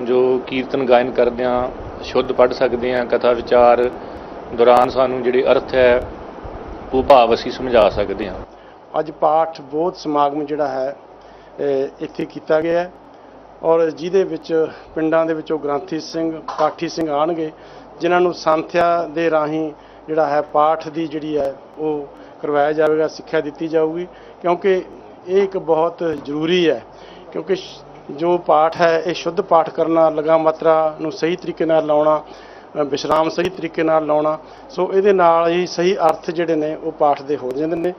ਜੋ ਕੀਰਤਨ ਗਾਇਨ ਕਰਦੇ ਹਾਂ, ਸ਼ੁੱਧ ਪੜ੍ਹ ਸਕਦੇ ਹਾਂ, ਕਥਾ ਵਿਚਾਰ ਦੌਰਾਨ ਸਾਨੂੰ ਜਿਹੜੇ ਅਰਥ ਹੈ, ਉਹ ਭਾਵ ਅਸੀਂ ਸਮਝਾ ਸਕਦੇ ਹਾਂ। ਅੱਜ ਪਾਠ ਬੋਧ ਸਮਾਗਮ ਜਿਹੜਾ ਹੈ ਇੱਥੇ ਕੀਤਾ ਗਿਆ ਔਰ ਜਿਹਦੇ ਵਿੱਚ ਪਿੰਡਾਂ ਦੇ ਵਿੱਚੋਂ ਗ੍ਰੰਥੀ ਸਿੰਘ, ਪਾਠੀ ਸਿੰਘ ਆਣਗੇ, ਜਿਨ੍ਹਾਂ ਨੂੰ ਸੰਥਿਆ ਦੇ ਰਾਹੀਂ ਜਿਹੜਾ ਹੈ ਪਾਠ ਦੀ ਜਿਹੜੀ ਹੈ ਉਹ ਕਰਵਾਇਆ ਜਾਵੇਗਾ, ਸਿੱਖਿਆ ਦਿੱਤੀ ਜਾਊਗੀ। ਕਿਉਂਕਿ ਇਹ ਇੱਕ ਬਹੁਤ ਜ਼ਰੂਰੀ ਹੈ, ਕਿਉਂਕਿ ਜੋ ਪਾਠ ਹੈ, ਇਹ ਸ਼ੁੱਧ ਪਾਠ ਕਰਨਾ, ਲਗਾ ਮਾਤਰਾ ਨੂੰ ਸਹੀ ਤਰੀਕੇ ਨਾਲ ਲਾਉਣਾ ਵਿਸ਼ਰਾਮ ਸਹੀ ਤਰੀਕੇ ਨਾਲ ਲਾਉਣਾ, ਸੋ ਇਹਦੇ ਨਾਲ ਹੀ ਸਹੀ ਅਰਥ ਜਿਹੜੇ ਨੇ ਉਹ ਪਾਠ ਦੇ ਹੋ ਜਾਂਦੇ ਨੇ।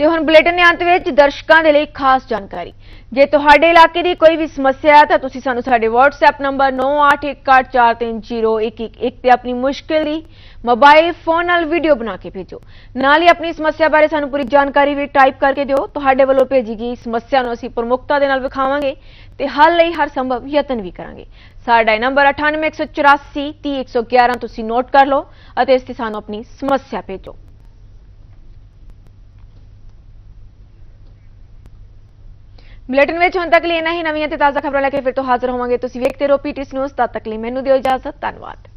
ਤੇ ਹੁਣ ਬੁਲੇਟਿਨ ਦੇ ਅੰਤ ਵਿੱਚ ਦਰਸ਼ਕਾਂ ਦੇ ਲਈ ਖਾਸ ਜਾਣਕਾਰੀ। ਜੇ ਤੁਹਾਡੇ ਇਲਾਕੇ ਦੀ ਕੋਈ ਵੀ ਸਮੱਸਿਆ ਹੈ ਤਾਂ ਤੁਸੀਂ ਸਾਨੂੰ ਸਾਡੇ WhatsApp ਨੰਬਰ 9814301111 ਤੇ ਆਪਣੀ ਮੁਸ਼ਕਿਲ ਦੀ ਮੋਬਾਈਲ ਫੋਨ ਨਾਲ ਵੀਡੀਓ ਬਣਾ ਕੇ ਭੇਜੋ। ਨਾਲ ਹੀ ਆਪਣੀ ਸਮੱਸਿਆ ਬਾਰੇ ਸਾਨੂੰ ਪੂਰੀ ਜਾਣਕਾਰੀ ਵੀ ਟਾਈਪ ਕਰਕੇ ਦਿਓ। ਤੁਹਾਡੇ ਵੱਲੋਂ ਭੇਜੀ ਗਈ ਸਮੱਸਿਆ ਨੂੰ ਅਸੀਂ ਪ੍ਰਮੁਖਤਾ ਦੇ ਨਾਲ ਵਿਖਾਵਾਂਗੇ ਤੇ ਹੱਲ ਲਈ ਹਰ ਸੰਭਵ ਯਤਨ ਵੀ ਕਰਾਂਗੇ। ਸਾਡਾ ਇਹ ਨੰਬਰ 981483 30111 ਤੁਸੀਂ ਨੋਟ ਕਰ ਲਓ ਅਤੇ ਇਸ ਤੇ ਸਾਨੂੰ ਆਪਣੀ ਸਮੱਸਿਆ ਭੇਜੋ। ਬੁਲੇਟਿਨ ਵਿੱਚ ਹੁਣ ਤੱਕ ਲਈ ਇੰਨਾ ਹੀ। ਨਵੀਆਂ ਤੇ ਤਾਜ਼ਾ ਖਬਰਾਂ ਲੈ ਕੇ ਫਿਰ ਤੋਂ ਹਾਜ਼ਰ ਹੋਵਾਂਗੇ। ਤੁਸੀਂ ਵੇਖਦੇ ਰਹੋ ਪੀਟੀਸੀ ਨਿਊਜ਼ ਤਦ ਤੱਕ ਲਈ ਮੈਨੂੰ ਦਿਓ ਇਜਾਜ਼ਤ। ਧੰਨਵਾਦ।